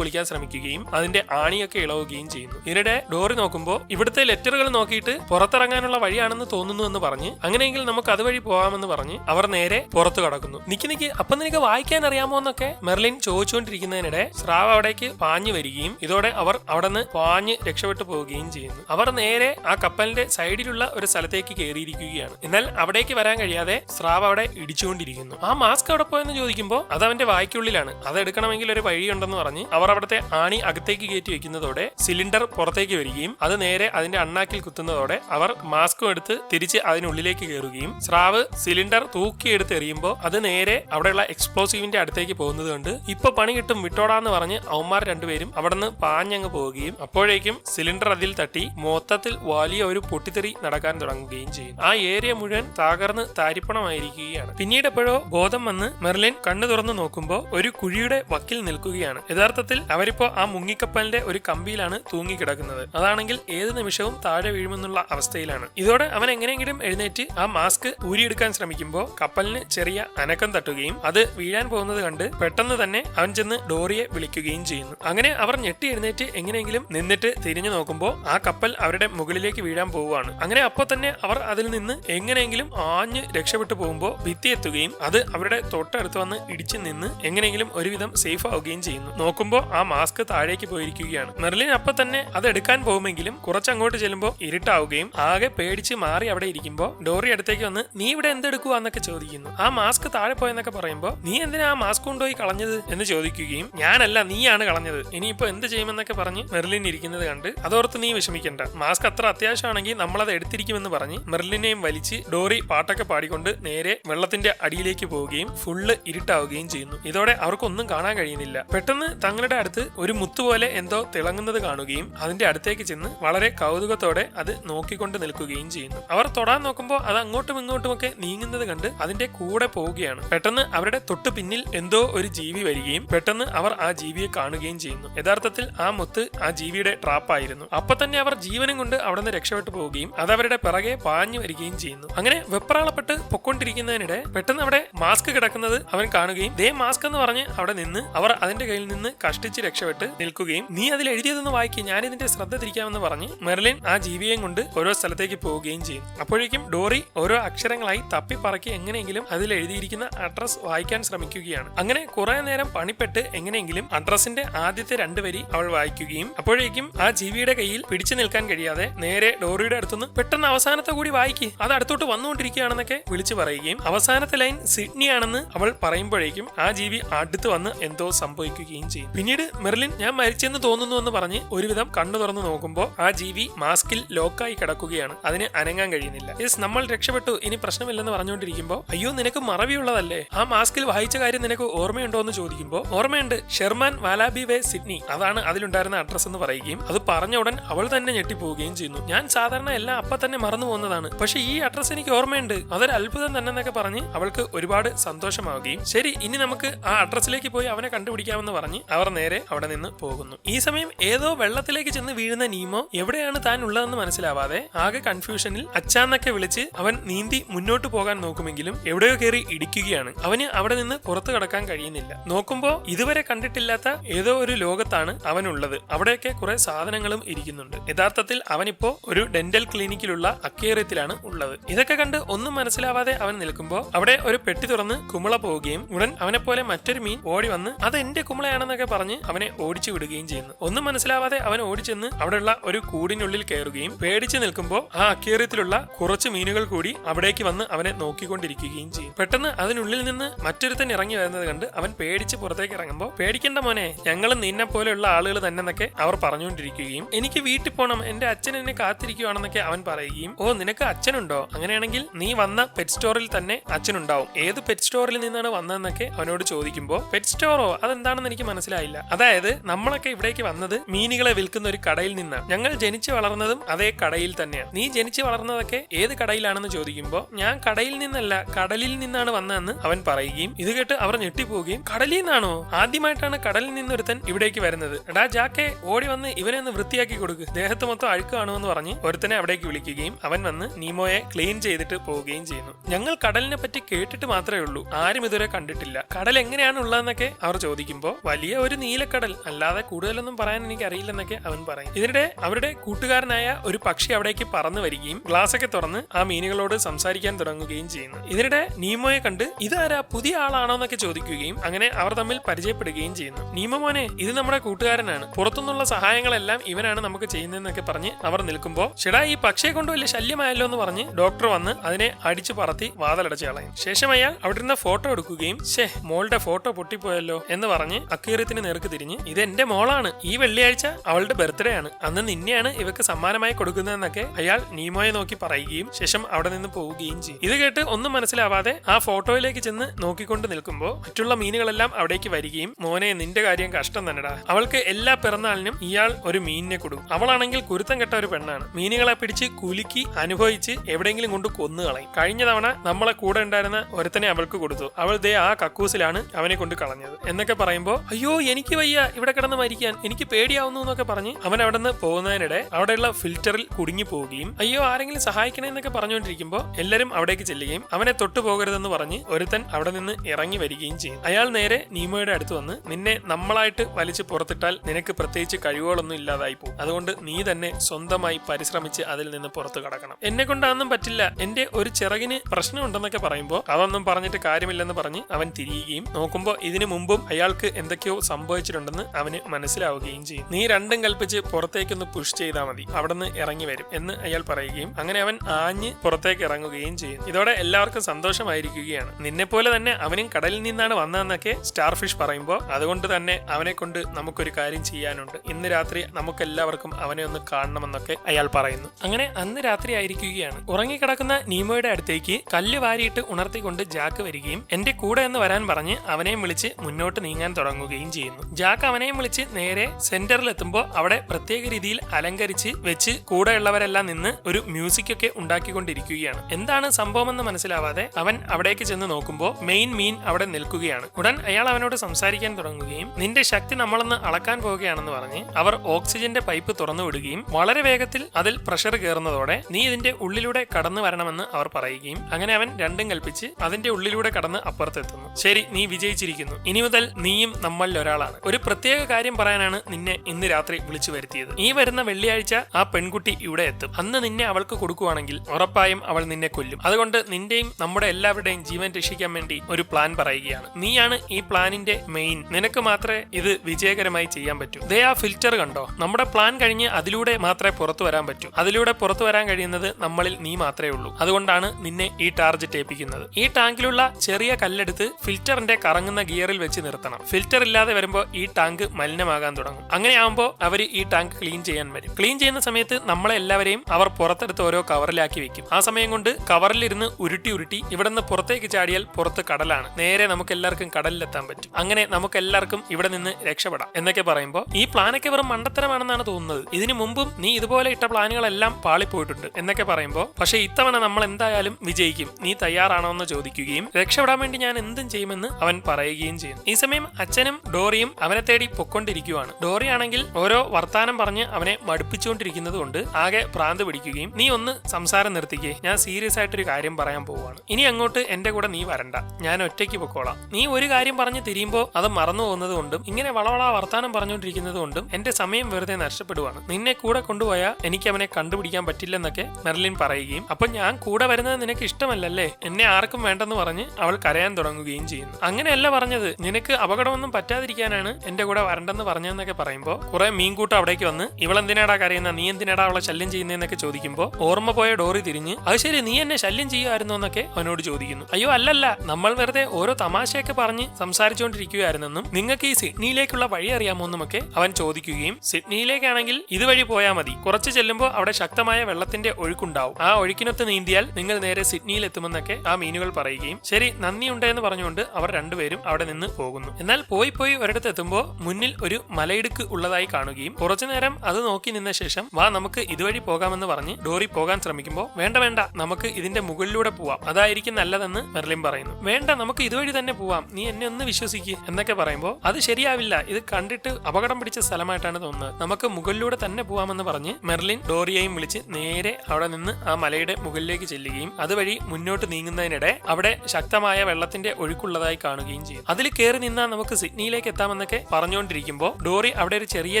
പൊളിക്കാൻ ശ്രമിക്കുകയും അതിന്റെ ആണിയൊക്കെ ഇളവുകയും ചെയ്യുന്നു. ഇതിനിടെ ഡോറി നോക്കുമ്പോൾ ഇവിടുത്തെ ലെറ്ററുകൾ നോക്കിയിട്ട് പുറത്തിറങ്ങാനുള്ള വഴിയാണെന്ന് തോന്നുന്നു എന്ന് പറഞ്ഞ് അങ്ങനെയെങ്കിൽ നമുക്ക് അതുവഴി പോവാമെന്ന് പറഞ്ഞ് അവർ നേരെ പുറത്തു കടക്കുന്നു. നിക്കി നിക്ക് അപ്പൊ നിനക്ക് വായിക്കാൻ അറിയാമോ എന്നൊക്കെ മെർലിൻ ചോദിച്ചുകൊണ്ടിരിക്കുന്നതിനിടെ സ്രാവ് അവിടേക്ക് പാഞ്ഞു വരികയും ഇതോടെ അവർ അവിടെ നിന്ന് പാഞ്ഞ് രക്ഷപ്പെട്ടു പോവുകയും ചെയ്യുന്നു. അവർ നേരെ ആ കപ്പലിന്റെ സൈഡിലുള്ള ഒരു സ്ഥലത്തേക്ക് കയറിയിരിക്കുകയാണ്. എന്നാൽ അവിടേക്ക് വരാൻ കഴിയാതെ സ്രാവ് അവിടെ ഇടിച്ചുകൊണ്ടിരിക്കുന്നു. ആ മാസ്ക് അവിടെ പോയെന്ന് ചോദിക്കുമ്പോൾ അത് അവന്റെ വായ്ക്കുള്ളിലാണ്. അത് എടുക്കണമെങ്കിൽ ഒരു വഴിയുണ്ടെന്ന് പറഞ്ഞ് അവർ അവിടുത്തെ ആണി അകത്തേക്ക് കയറ്റി വെക്കുന്നതോടെ സിലിണ്ടർ പുറത്തേക്ക് വരികയും അത് നേരെ അതിന്റെ അണ്ണാക്കിൽ കുത്തുന്നതോടെ അവർ മാസ്കും എടുത്ത് തിരിച്ച് അതിനുള്ളിലേക്ക് കയറുകയും സ്രാവ് സിലിണ്ടർ തൂക്കിയെടുത്ത് എറിയുമ്പോൾ അത് നേരെ അവിടെയുള്ള എക്സ്പ്ലോസീവിന്റെ അടുത്തേക്ക് പോകുന്നത് കൊണ്ട് ഇപ്പൊ പണി കിട്ടും വിട്ടോടാന്ന് പറഞ്ഞ് അവന്മാർ രണ്ടുപേരും അവിടുന്ന് പാഞ്ഞങ്ങ് പോവുകയും അപ്പോഴേക്കും സിലിണ്ടർ അതിൽ തട്ടി മൊത്തത്തിൽ വലിയ ഒരു പൊട്ടിത്തെറി നടക്കാൻ തുടങ്ങുകയും ചെയ്യും. ആ ഏരിയ മുഴുവൻ തകർന്ന് താരിപ്പണമായിരിക്കുകയാണ്. പിന്നീട് എപ്പോഴോ ബോധം വന്ന് മെർലിൻ കണ്ണു തുറന്നു നോക്കുമ്പോൾ ഒരു കുഴിയുടെ വക്കിൽ നിൽക്കുകയാണ്. യഥാർത്ഥത്തിൽ അവരിപ്പോ ആ മുങ്ങിക്കപ്പലിന്റെ ഒരു കമ്പിയിലാണ് തൂങ്ങിക്കിടക്കുന്നത്. അതാണെങ്കിൽ ഏത് നിമിഷവും താഴെ വീഴുമെന്നുള്ള അവസ്ഥയിലാണ്. ഇതോടെ അവൻ എങ്ങനെയെങ്കിലും എഴുന്നേറ്റ് ആ മാസ്ക് ഊരിയെടുക്കാൻ ശ്രമിക്കുമ്പോൾ കപ്പലിന് ചെറിയ അനക്കം തട്ടുകയും അത് വീഴാൻ പോകുന്നത് കണ്ട് പെട്ടെന്ന് തന്നെ അവൻ ചെന്ന് ഡോറിയെ വിളിക്കുകയും ചെയ്യുന്നു. അങ്ങനെ അവർ ഞെട്ടി എഴുന്നേറ്റ് എങ്ങനെയെങ്കിലും നിന്നിട്ട് തിരിഞ്ഞു നോക്കുമ്പോൾ ആ കപ്പൽ അവരുടെ മുകളിലേക്ക് വീഴാൻ പോവുകയാണ്. അങ്ങനെ അപ്പോൾ തന്നെ അവർ അതിൽ നിന്ന് എങ്ങനെയെങ്കിലും ആഞ്ഞ് രക്ഷപ്പെട്ടു പോകുമ്പോൾ ഭിത്തി എത്തുകയും അത് അവരുടെ തൊട്ടടുത്ത് വന്ന് ഇടിച്ചു നിന്ന് എങ്ങനെയെങ്കിലും ഒരുവിധം സേഫ് ആവുകയും ചെയ്യുന്നു. നോക്കുമ്പോൾ ആ മാസ്ക് താഴേക്ക് പോയിരിക്കുകയാണ്. മെർലിൻ അപ്പൊ തന്നെ അത് എടുക്കാൻ പോകുമെങ്കിലും കുറച്ചങ്ങോട്ട് ചെല്ലുമ്പോൾ ഇരുട്ടാവുകയും ആകെ പേടിച്ച് മാറി അവിടെ ഇരിക്കുമ്പോൾ ഡോറി അടുത്തേക്ക് വന്ന് നീ ഇവിടെ എന്തെടുക്കുക എന്നൊക്കെ ചോദിക്കുന്നു. ആ മാസ്ക് താഴെ പോയെന്നൊക്കെ പറയുമ്പോൾ നീ എന്തിനാ ആ മാസ്ക് കൊണ്ടുപോയി കളഞ്ഞത് എന്ന് ചോദിക്കുകയും ഞാനല്ല നീയാണ് കളഞ്ഞത്. ഇനിയിപ്പോ എന്ത് ചെയ്യുമെന്നൊക്കെ പറഞ്ഞ് മെർലിൻ ഇരിക്കുന്നത് കണ്ട് അതോർത്ത് നീ വിഷമിക്കണ്ട. മാസ്ക് അത്ര അത്യാവശ്യമാണെങ്കിൽ നമ്മളത് എടുത്തിരിക്കുമെന്ന് പറഞ്ഞ് മെർലിനെയും വലിച്ച് ഡോറി പാട്ടൊക്കെ പാടിക്കൊണ്ട് നേരെ വെള്ളത്തിന്റെ അടിയിലേക്ക് പോവുകയും ഫുള്ള് ഇരുട്ടാവുകയും ചെയ്യുന്നു. ഇതോടെ അവർക്കൊന്നും കാണാൻ കഴിയുന്നില്ല. പെട്ടെന്ന് തങ്ങളുടെ അടുത്ത് ഒരു മുത്തുപോലെ എന്തോ തിളങ്ങുന്നത് കാണുകയും അതിന്റെ അടുത്തേക്ക് ചെന്ന് വളരെ കൗതുകത്തോടെ അത് നോക്കിക്കൊണ്ട് നിൽക്കുകയും ചെയ്യുന്നു. അവർ തൊടാൻ നോക്കുമ്പോൾ അത് അങ്ങോട്ടും ഇങ്ങോട്ടും ഒക്കെ നീങ്ങുന്നത് കണ്ട് അതിന്റെ കൂടെ പോവുകയാണ്. പെട്ടെന്ന് അവരുടെ തൊട്ടു പിന്നിൽ എന്തോ ഒരു ജീവി വരികയും പെട്ടെന്ന് അവർ ആ ജീവിയെ കാണുകയും ചെയ്യുന്നു. യഥാർത്ഥത്തിൽ ആ മുത്ത് ആ ജീവിയുടെ ട്രാപ്പായിരുന്നു. അപ്പൊ തന്നെ അവർ ജീവനും കൊണ്ട് അവിടെ നിന്ന് രക്ഷപ്പെട്ടു പോവുകയും അത് അവരുടെ പിറകെ പാഞ്ഞു വരികയും ചെയ്യുന്നു. അങ്ങനെ വെപ്രാളപ്പെട്ട് പൊക്കൊണ്ടിരിക്കുന്നതിനിടെ പെട്ടെന്ന് അവിടെ മാസ്ക് കിടക്കുന്നത് അവൻ കാണുകയും ദേ മാസ്ക് എന്ന് പറഞ്ഞ് അവിടെ നിന്ന് അവർ അതിന്റെ കയ്യിൽ നിന്ന് കഷ്ടിച്ച് രക്ഷപ്പെട്ട് നിൽക്കുകയും നീ അതിൽ എഴുതിയതെന്ന് വായിക്കും ഞാൻ ഇതിന്റെ ശ്രദ്ധ തിരിക്കാമെന്ന് പറഞ്ഞ് മെർലിൻ ആ ജീവിയെയും കൊണ്ട് ഓരോ സ്ഥലത്തേക്ക് പോവുകയും ചെയ്യും. അപ്പോഴേക്കും ഡോറി ഓരോ അക്ഷരങ്ങളായി തപ്പി പറക്കി എങ്ങനെയെങ്കിലും അതിൽ എഴുതിയിരിക്കുന്ന അഡ്രസ് വായിക്കാൻ ശ്രമിക്കുകയാണ്. അങ്ങനെ കുറെ നേരം പണിപ്പെട്ട് എങ്ങനെയെങ്കിലും അഡ്രസ്സിന്റെ ആദ്യത്തെ രണ്ട് വരി അവൾ വായിക്കുകയും അപ്പോഴേക്കും ആ ജീവിയുടെ കയ്യിൽ പിടിച്ചു നിൽക്കാൻ കഴിയാതെ നേരെ ഡോറിയുടെ അടുത്തുനിന്ന് പെട്ടെന്ന് അവസാനത്തെ കൂടി വായിക്ക്. അത് അടുത്തോട്ട് വന്നുകൊണ്ടിരിക്കുകയാണെന്നൊക്കെ വിളിച്ചു പറയുകയും അവസാനത്തെ ലൈൻ സിഡ്നി ആണെന്ന് അവൾ പറയുമ്പോഴേക്കും ആ ജീവി അടുത്ത് വന്ന് എന്തോ സംഭവിക്കുകയും ചെയ്യും. പിന്നീട് മെർലിൻ ഞാൻ മരിച്ചെന്ന് തോന്നുന്നു എന്ന് പറഞ്ഞ് ഒരുവിധം കണ്ണു തുറന്നു നോക്കുമ്പോൾ ആ ജീവി മാസ്കിൽ ലോക്കായി കിടക്കുകയാണ്. അതിന് അനങ്ങാൻ കഴിയുന്നില്ല. യെസ് നമ്മൾ രക്ഷപ്പെട്ടു. ഇനി പ്രശ്നമില്ലെന്ന് പറഞ്ഞുകൊണ്ടിരിക്കുമ്പോൾ അയ്യോ നിനക്ക് മറവിയുള്ളതല്ലേ? ആ മാസ്കിൽ വായിച്ച കാര്യം നിനക്ക് ഓർമ്മയുണ്ടോ? എന്ന് ചോദിക്കുമ്പോൾ ഓർമ്മയുണ്ട് ഷെർമാൻ വാലാബി വേ സിഡ്നി. അതാണ് അതിലുണ്ടായിരുന്ന അഡ്രസ് എന്ന് പറയുകയും അത് പറഞ്ഞ ഉടൻ അവൾ തന്നെ ഞെട്ടിപ്പോവുകയും ചെയ്യുന്നു. ഞാൻ സാധാരണ എല്ലാം അപ്പ തന്നെ മറന്നു പോകുന്നതാണ്. പക്ഷെ ഈ അഡ്രസ് എനിക്ക് ഓർമ്മയുണ്ട്. അതൊരു അത്ഭുതം തന്നെ എന്നൊക്കെ പറഞ്ഞ് അവൾക്ക് ഒരുപാട് സന്തോഷമാവുകയും ശരി ഇനി നമുക്ക് ആ അഡ്രസ്സിലേക്ക് പോയി അവനെ കണ്ടുപിടിക്കാമെന്ന് പറഞ്ഞ് അവർ നേരെ അവിടെ നിന്ന് പോകുന്നു. ഈ സമയം ഏതോ വെള്ളത്തിലേക്ക് ചെന്ന് വീഴുന്ന നീമോ എവിടെയാണ് താൻ ഉള്ളതെന്ന് മനസ്സിലാവാതെ ആകെ കൺഫ്യൂഷനിൽ അച്ചാന്നൊക്കെ വിളിച്ച് അവൻ നീന്തി മുന്നോട്ട് പോകാൻ നോക്കുമെങ്കിലും എവിടെയോ കയറി ഇടിക്കുകയാണ്. അവന് അവിടെ നിന്ന് പുറത്തു കടക്കാൻ കഴിയുന്നില്ല. നോക്കുമ്പോ ഇതുവരെ കണ്ടിട്ടില്ലാത്ത ഏതോ ഒരു ലോകത്താണ് അവനുള്ളത്. അവിടെയൊക്കെ കുറെ സാധനങ്ങളും ഇരിക്കുന്നുണ്ട്. യഥാർത്ഥത്തിൽ അവനിപ്പോ ഒരു ഡെന്റൽ ക്ലിനിക്കിലുള്ള അക്വേറിയത്തിലാണ് ഉള്ളത്. ഇതൊക്കെ കണ്ട് ഒന്നും മനസ്സിലാവാതെ അവൻ നിൽക്കുമ്പോൾ അവിടെ ഒരു പെട്ടി തുറന്ന് കുമിള പോവുകയും ഉടൻ അവനെ പോലെ മറ്റൊരു മീൻ ഓടി വന്ന് അത് എന്റെ കുമിളയാണെന്നൊക്കെ പറഞ്ഞ് അവനെ ഓടിച്ചു വിടുകയും ചെയ്യുന്നു. ഒന്നും മനസ്സിലാവാതെ അവൻ ഓടിച്ചെന്ന് അവിടെയുള്ള ഒരു കൂടിനുള്ളിൽ കയറുകയും പേടിച്ചു നിൽക്കുമ്പോൾ ആ അക്വേറിയത്തിലുള്ള കുറച്ച് മീനുകൾ കൂടി അവിടേക്ക് വന്ന് അവനെ നോക്കിക്കൊണ്ടിരിക്കുകയും ചെയ്യും. പെട്ടെന്ന് അതിനുള്ളിൽ നിന്ന് മറ്റൊരുത്തൻ ഇറങ്ങി വരുന്നത് കണ്ട് അവൻ പേടിച്ച് പുറത്തേക്ക് ഇറങ്ങുമ്പോൾ പേടിക്കണ്ട മോനെ ഞങ്ങൾ നിന്നെ പോലെയുള്ള ആളുകൾ തന്നെ എന്നൊക്കെ അവർ പറഞ്ഞുകൊണ്ടിരിക്കുകയും എനിക്ക് വീട്ടിൽ പോകണം എന്റെ അച്ഛൻ എന്നെ കാത്തിരിക്കുവാണെന്നൊക്കെ അവൻ പറയുകയും ഓ നിനക്ക് അച്ഛനുണ്ടോ? അങ്ങനെയാണെങ്കിൽ നീ വന്ന പെറ്റ് സ്റ്റോറിൽ തന്നെ അച്ഛനുണ്ടാവും. ഏത് പെറ്റ് സ്റ്റോറിൽ നിന്നാണ് വന്നതെന്നൊക്കെ അവനോട് ചോദിക്കുമ്പോൾ പെറ്റ് സ്റ്റോറോ അതെന്താണെന്ന് എനിക്ക് മനസ്സിലായില്ല. അതായത് നമ്മളൊക്കെ ഇവിടേക്ക് വന്നത് മീനുകളെ വിൽക്കുന്ന ഒരു കടയിൽ നിന്നാണ് ഞങ്ങൾ ജനിച്ചു വളർന്നതും അതേ കടയിൽ തന്നെയാണ് നീ ജനിച്ചു വളർന്നതൊക്കെ ഏത് കടയിലാണെന്ന് ചോദിക്കുമ്പോൾ ഞാൻ കടയിൽ നിന്നല്ല കടലിൽ നിന്നാണ് വന്നതെന്ന് അവൻ പറയുകയും ഇത് കേട്ട് അവർ ഞെട്ടിപ്പോവുകയും നോക്കുകയും കടലിൽ നിന്നാണോ ആദ്യമായിട്ടാണ് കടലിൽ നിന്ന് ഒരുത്തൻ ഇവിടേക്ക് വരുന്നത്. എടാ ജാക്കെ ഓടി വന്ന് ഇവനെ ഒന്ന് വൃത്തിയാക്കി കൊടുക്ക്. ദേഹത്ത് മൊത്തം അഴുക്ക് പറഞ്ഞ് ഒരുത്തനെ അവിടേക്ക് വിളിക്കുകയും അവൻ വന്ന് നീമോയെ ക്ലീൻ ചെയ്തിട്ട് പോവുകയും ചെയ്യുന്നു. ഞങ്ങൾ കടലിനെ പറ്റി കേട്ടിട്ട് മാത്രമേ ഉള്ളൂ. ആരും ഇതുവരെ കണ്ടിട്ടില്ല. കടൽ എങ്ങനെയാണ് ഉള്ളതെന്നൊക്കെ അവർ ചോദിക്കുമ്പോൾ വലിയ ഒരു നീലക്കടൽ അല്ലാതെ കൂടുതലൊന്നും പറയാൻ എനിക്ക് അറിയില്ലെന്നൊക്കെ അവൻ പറയും. ഇതിനിടെ അവരുടെ കൂട്ടുകാരനായ ഒരു പക്ഷി അവിടേക്ക് പറന്നു വരികയും ഗ്ലാസ് ഒക്കെ തുറന്ന് ആ മീനുകളോട് സംസാരിക്കാൻ തുടങ്ങുകയും ചെയ്യുന്നു. ഇതിനിടെ നീമോയെ കണ്ട് ഇതാരാ? പുതിയ ആളാണോ? എന്നൊക്കെ ചോദിക്കുകയും അങ്ങനെ അവർ തമ്മിൽ പരിചയപ്പെടുകയും ചെയ്യുന്നു. നീമമോനെ ഇത് നമ്മുടെ കൂട്ടുകാരനാണ്. പുറത്തുനിന്നുള്ള സഹായങ്ങളെല്ലാം ഇവനാണ് നമുക്ക് ചെയ്യുന്നതെന്നൊക്കെ പറഞ്ഞ് അവർ നിൽക്കുമ്പോൾ ഷെടാ ഈ പക്ഷിയെ കൊണ്ട് വലിയ ശല്യമായല്ലോ എന്ന് പറഞ്ഞ് ഡോക്ടർ വന്ന് അതിനെ അടിച്ചു പറത്തി വാതലടച്ച് കളയും. ശേഷം അയാൾ അവിടെ നിന്ന് ഫോട്ടോ എടുക്കുകയും ഷേ മോളുടെ ഫോട്ടോ പൊട്ടിപ്പോയല്ലോ എന്ന് പറഞ്ഞ് അക്കീറത്തിന് നേർക്ക് തിരിഞ്ഞ് ഇത് എന്റെ മോളാണ്. ഈ വെള്ളിയാഴ്ച അവളുടെ ബർത്ത്ഡേ ആണ്. അന്ന് നിന്നെയാണ് ഇവക്ക് സമ്മാനമായി കൊടുക്കുന്നതെന്നൊക്കെ അയാൾ നീമോയെ നോക്കി പറയുകയും ശേഷം അവിടെ നിന്ന് പോവുകയും ചെയ്യും. ഇത് കേട്ട് ഒന്നും മനസ്സിലാവാതെ ആ ഫോട്ടോയിലേക്ക് ചെന്ന് നോക്കിക്കൊണ്ട് നിൽക്കുമ്പോൾ മറ്റുള്ള മീനുകളെല്ലാം അവിടേക്ക് വരികയും മോനെ നിന്റെ കാര്യം കഷ്ടം തന്നെടാ. അവൾക്ക് എല്ലാ പിറന്നാളിനും ഇയാൾ ഒരു മീനിനെ കൊടുക്കും. അവളാണെങ്കിൽ കുരുത്തം കെട്ട ഒരു പെണ്ണാണ്. മീനുകളെ പിടിച്ച് കുലുക്കി അനുഭവിച്ച് എവിടെയെങ്കിലും കൊണ്ട് കൊന്നു കളയും. കഴിഞ്ഞ തവണ നമ്മളെ കൂടെ ഉണ്ടായിരുന്ന ഒരുത്തനെ അവൾക്ക് കൊടുത്തു. അവൾ ദേ ആ കക്കൂസിലാണ് അവനെ കൊണ്ട് കളഞ്ഞത്. എന്നൊക്കെ പറയുമ്പോൾ അയ്യോ എനിക്ക് വയ്യ. ഇവിടെ കിടന്ന് മരിക്കാൻ. എനിക്ക് പേടിയാവുന്നു എന്നൊക്കെ പറഞ്ഞ് അവൻ അവിടെ നിന്ന് പോകുന്നതിനിടെ അവിടെയുള്ള ഫിൽറ്ററിൽ കുടുങ്ങി പോവുകയും അയ്യോ ആരെങ്കിലും സഹായിക്കണേ എന്നൊക്കെ പറഞ്ഞുകൊണ്ടിരിക്കുമ്പോൾ എല്ലാവരും അവിടേക്ക് ചെല്ലുകയും അവനെ തൊട്ടു പോകരുതെന്ന് പറഞ്ഞ് ഒരുത്തൻ അവിടെ നിന്ന് ഇറങ്ങി വരികയും ചെയ്യും അയാൾ നേരെ നീമോയുടെ അടുത്ത് വന്ന് നിന്നെ നമ്മളായിട്ട് വലിച്ചു പുറത്തിട്ടാൽ നിനക്ക് പ്രത്യേകിച്ച് കഴിവുകളൊന്നും ഇല്ലാതായി പോകും. അതുകൊണ്ട് നീ തന്നെ സ്വന്തമായി പരിശ്രമിച്ച് അതിൽ നിന്ന് പുറത്തു കടക്കണം. എന്നെ കൊണ്ടാന്നും പറ്റില്ല. എന്റെ ഒരു ചിറകിന് പ്രശ്നമുണ്ടെന്നൊക്കെ പറയുമ്പോൾ അതൊന്നും പറഞ്ഞിട്ട് കാര്യമില്ലെന്ന് പറഞ്ഞ് അവൻ തിരിയുകയും നോക്കുമ്പോൾ ഇതിനു മുമ്പും അയാൾക്ക് എന്തൊക്കെയോ സംഭവിച്ചിട്ടുണ്ടെന്ന് അവന് മനസ്സിലാവുകയും ചെയ്യും. നീ രണ്ടും കൽപ്പിച്ച് പുറത്തേക്കൊന്ന് പുഷ് ചെയ്താൽ മതി. അവിടെ നിന്ന് ഇറങ്ങി വരും എന്ന് അയാൾ പറയുകയും അങ്ങനെ അവൻ ആഞ്ഞ് പുറത്തേക്ക് ഇറങ്ങുകയും ചെയ്യും. ഇതോടെ എല്ലാവർക്കും സന്തോഷമായിരിക്കുകയാണ്. നിന്നെപ്പോലെ തന്നെ അവനും കടലിൽ നിന്നാണ് വന്നതെന്നൊക്കെ സ്റ്റാർ ഫിഷ് പറയുമ്പോൾ അതുകൊണ്ട് തന്നെ അവനെ കൊണ്ട് നമുക്കൊരു കാര്യം ചെയ്യാനുണ്ട്. ഇന്ന് രാത്രി നമുക്കെല്ലാവർക്കും അവനെ ഒന്ന് കാണണമെന്നൊക്കെ അയാൾ പറയുന്നു. അങ്ങനെ അന്ന് രാത്രി ആയിരിക്കുകയാണ്. ഉറങ്ങിക്കിടക്കുന്ന നീമോയുടെ അടുത്തേക്ക് കല്ല് വാരിയിട്ട് ഉണർത്തിക്കൊണ്ട് ജാക്ക് വരികയും എന്റെ കൂടെ എന്ന് വരാൻ പറഞ്ഞ് അവനെയും വിളിച്ച് മുന്നോട്ട് നീങ്ങാൻ തുടങ്ങുകയും ചെയ്യുന്നു. ജാക്ക് അവനെയും വിളിച്ച് നേരെ സെന്ററിൽ എത്തുമ്പോൾ അവിടെ പ്രത്യേക രീതിയിൽ അലങ്കരിച്ച് വെച്ച് കൂടെയുള്ളവരെല്ലാം നിന്ന് ഒരു മ്യൂസിക് ഒക്കെ ഉണ്ടാക്കിക്കൊണ്ടിരിക്കുകയാണ്. എന്താണ് സംഭവമെന്ന് മനസ്സിലാവാതെ അവൻ അവിടേക്ക് ചെന്ന് നോക്കുമ്പോൾ മെയിൻ മീൻ അവിടെ നിൽക്കുകയാണ്. ഉടൻ അയാൾ അവനോട് സംസാരിക്കാൻ തുടങ്ങുകയും നിന്റെ ശക്തി നമ്മളെന്ന് അളക്കാൻ പോവുകയാണെന്ന് പറഞ്ഞ് അവർ ഓക്സിജന്റെ പൈപ്പ് തുറന്നു വിടുകയും വളരെ വേഗത്തിൽ അതിൽ പ്രഷർ കയറുന്നതോടെ നീ ഇതിന്റെ ഉള്ളിലൂടെ കടന്നു വരണമെന്ന് അവർ പറയുകയും അങ്ങനെ അവൻ രണ്ടും കൽപ്പിച്ച് അതിന്റെ ഉള്ളിലൂടെ കടന്ന് അപ്പുറത്തെത്തുന്നു. ശരി നീ വിജയിച്ചിരിക്കുന്നു. ഇനി മുതൽ നീയും നമ്മളിൽ ഒരാളാണ്. ഒരു പ്രത്യേക കാര്യം പറയാനാണ് നിന്നെ ഇന്ന് രാത്രി വിളിച്ചു വരുത്തിയത്. ഈ വരുന്ന വെള്ളിയാഴ്ച ആ പെൺകുട്ടി ഇവിടെ എത്തും. അന്ന് നിന്നെ അവൾക്ക് കൊടുക്കുവാണെങ്കിൽ ഉറപ്പായും അവൾ നിന്നെ കൊല്ലും. അതുകൊണ്ട് നിന്റെയും നമ്മുടെ എല്ലാവരുടെയും ജീവൻ രക്ഷിക്കാൻ വേണ്ടി ഒരു പ്ലാൻ പറയുകയാണ്. നീയാണ് ഈ പ്ലാനിന്റെ മെയിൻ? നിനക്ക് മാത്രമേ ഇത് വിജയകരമായി ചെയ്യാൻ പറ്റൂ. ദേ ആ ഫിൽറ്റർ കണ്ടോ? നമ്മുടെ പ്ലാൻ കഴിഞ്ഞ് അതിലൂടെ മാത്രമേ പുറത്തു വരാൻ പറ്റൂ. അതിലൂടെ പുറത്തു വരാൻ കഴിയുന്നത് നമ്മളിൽ നീ മാത്രമേ ഉള്ളൂ. അതുകൊണ്ടാണ് നിന്നെ ഈ ടാർജറ്റ് ഏൽപ്പിക്കുന്നത് ഈ ടാങ്കിലുള്ള ചെറിയ കല്ലെടുത്ത് ഫിൽറ്ററിന്റെ കറങ്ങുന്ന ഗിയറിൽ വെച്ച് നിർത്തണം. ഫിൽറ്റർ ഇല്ലാതെ വരുമ്പോൾ ഈ ടാങ്ക് മലിനമാകാൻ തുടങ്ങും. അങ്ങനെ ആകുമ്പോൾ അവർ ഈ ടാങ്ക് ക്ലീൻ ചെയ്യാൻ വരും. ക്ലീൻ ചെയ്യുന്ന സമയത്ത് നമ്മളെ എല്ലാവരെയും അവർ പുറത്തെടുത്ത് ഓരോ കവറിലാക്കി വെക്കും. ആ സമയം കൊണ്ട് കവറിലിരുന്ന് ഉരുട്ടി ഉരുട്ടി ഇവിടെ നിന്ന് പുറത്തേക്ക് ചാടിയാൽ പുറത്ത് കടലാണ്. നേരെ നമുക്ക് എല്ലാവർക്കും കടലിലെത്താൻ പറ്റും. അങ്ങനെ നമുക്ക് എല്ലാവർക്കും ഇവിടെ നിന്ന് രക്ഷപ്പെടാം. എന്നൊക്കെ പറയുമ്പോൾ ഈ പ്ലാനൊക്കെ വെറും മണ്ടത്തരമാണെന്നാണ് തോന്നുന്നത്. ഇതിനു മുമ്പും നീ ഇതുപോലെ ഇട്ട പ്ലാനുകളെല്ലാം പാളിപ്പോയിട്ടുണ്ട് എന്നൊക്കെ പറയുമ്പോൾ പക്ഷെ ഇത്തവണ നമ്മൾ എന്തായാലും വിജയിക്കും. നീ തയ്യാറാണോ എന്ന് ചോദിക്കുകയും രക്ഷപ്പെടാൻ വേണ്ടി ഞാൻ എന്തും ചെയ്യുമെന്ന് അവൻ പറയുകയും ചെയ്യുന്നു. ഈ സമയം അച്ഛനും ഡോറിയും അവനെ തേടി പൊക്കൊണ്ടിരിക്കുവാണ് ഡോറി ആണെങ്കിൽ ഓരോ വർത്താനം പറഞ്ഞ് അവനെ മടുപ്പിച്ചുകൊണ്ടിരിക്കുന്നത് കൊണ്ട് ആകെ ഭ്രാന്ത് പിടിക്കുകയും നീ ഒന്ന് സംസാരം നിർത്തിക്കേ. ഞാൻ സീരിയസ് ആയിട്ടൊരു കാര്യം പറയാൻ പോവുകയാണ്. ഇനി അങ്ങോട്ട് എന്റെ കൂടെ നീ വരണ്ട. ഞാൻ ഒറ്റയ്ക്ക് പൊക്കോളാം. നീ കാര്യം പറഞ്ഞ് തിരിയുമ്പോൾ അത് മറന്നു പോകുന്നത് കൊണ്ടും ഇങ്ങനെ വളവള വർത്താനം പറഞ്ഞുകൊണ്ടിരിക്കുന്നത് കൊണ്ടും എന്റെ സമയം വെറുതെ നഷ്ടപ്പെടുവാണ്. നിന്നെ കൂടെ കൊണ്ടുപോയാൽ എനിക്ക് അവനെ കണ്ടുപിടിക്കാൻ പറ്റില്ലെന്നൊക്കെ മെർലിൻ പറയുകയും അപ്പൊ ഞാൻ കൂടെ വരുന്നത് നിനക്ക് ഇഷ്ടമല്ലല്ലേ? എന്നെ ആർക്കും വേണ്ടെന്ന് പറഞ്ഞ് അവൾ കരയാൻ തുടങ്ങുകയും ചെയ്യുന്നു. അങ്ങനെയല്ല പറഞ്ഞത്. നിനക്ക് അപകടമൊന്നും പറ്റാതിരിക്കാനാണ് എന്റെ കൂടെ വരണ്ടെന്ന് പറഞ്ഞതെന്നൊക്കെ പറയുമ്പോൾ കുറെ മീൻകൂട്ടം അവിടേക്ക് വന്ന് ഇവളെന്തിനാടാ കരയുന്ന? നീ എന്തിനാടാ അവളെ ശല്യം ചെയ്യുന്നതെന്നൊക്കെ ചോദിക്കുമ്പോൾ ഓർമ്മ പോയ ഡോറി തിരിഞ്ഞ് അത് ശരി നീ എന്നെ ശല്യം ചെയ്യുമായിരുന്നു എന്നൊക്കെ അവനോട് ചോദിക്കുന്നു. അയ്യോ അല്ലല്ല. നമ്മൾ വെറുതെ ഓരോ തമാശയൊക്കെ പറഞ്ഞ് സംസാരിച്ചുകൊണ്ടിരിക്കുകയായിരുന്നെന്നും നിങ്ങൾക്ക് ഈ സിഡ്നിയിലേക്കുള്ള വഴി അറിയാമോ എന്നുമൊക്കെ അവൻ ചോദിക്കുകയും സിഡ്നിയിലേക്കാണെങ്കിൽ ഇതുവഴി പോയാൽ മതി. കുറച്ച് ചെല്ലുമ്പോൾ അവിടെ ശക്തമായ വെള്ളത്തിന്റെ ഒഴുക്കുണ്ടാവും. ആ ഒഴുക്കിനൊത്ത് നീന്തിയാൽ നിങ്ങൾ നേരെ സിഡ്നിയിൽ എത്തുമെന്നൊക്കെ ആ മീനുകൾ പറയുകയും ശരി നന്ദിയുണ്ട് എന്ന് പറഞ്ഞുകൊണ്ട് അവർ രണ്ടുപേരും അവിടെ നിന്ന് പോകുന്നു. എന്നാൽ പോയി പോയി ഒരിടത്ത് എത്തുമ്പോൾ മുന്നിൽ ഒരു മലയിടുക്ക് ഉള്ളതായി കാണുകയും കുറച്ചു നേരം അത് നോക്കി നിന്ന ശേഷം വാ നമുക്ക് ഇതുവഴി പോകാമെന്ന് പറഞ്ഞ് ഡോറി പോകാൻ ശ്രമിക്കുമ്പോൾ വേണ്ട വേണ്ട നമുക്ക് ഇതിന്റെ മുകളിലൂടെ പോവാം. അതായിരിക്കും നല്ലതെന്ന് മെർലിൻ പറയുന്നു. വേണ്ട നമുക്ക് ഇതുവഴി തന്നെ പോവാം. നീ എന്നെ ഒന്ന് വിശ്വസിക്കുക എന്നൊക്കെ പറയുമ്പോൾ അത് ശരിയാവില്ല. ഇത് കണ്ടിട്ട് അപകടം പിടിച്ച സ്ഥലമായിട്ടാണ് തോന്നുന്നത്. നമുക്ക് മുകളിലൂടെ തന്നെ പോവാമെന്ന് പറഞ്ഞ് മെർലിൻ ഡോറിയെയും വിളിച്ച് നേരെ അവിടെ നിന്ന് ആ മലയുടെ മുകളിലേക്ക് ചെല്ലുകയും അതുവഴി മുന്നോട്ട് നീങ്ങുന്നതിനിടെ അവിടെ ശക്തമായ വെള്ളത്തിന്റെ ഒഴുക്കുള്ളതായി കാണുകയും ചെയ്യും. അതിൽ കയറി നിന്നാൽ നമുക്ക് സിഡ്നിയിലേക്ക് എത്താമെന്നൊക്കെ പറഞ്ഞുകൊണ്ടിരിക്കുമ്പോൾ ഡോറി അവിടെ ഒരു ചെറിയ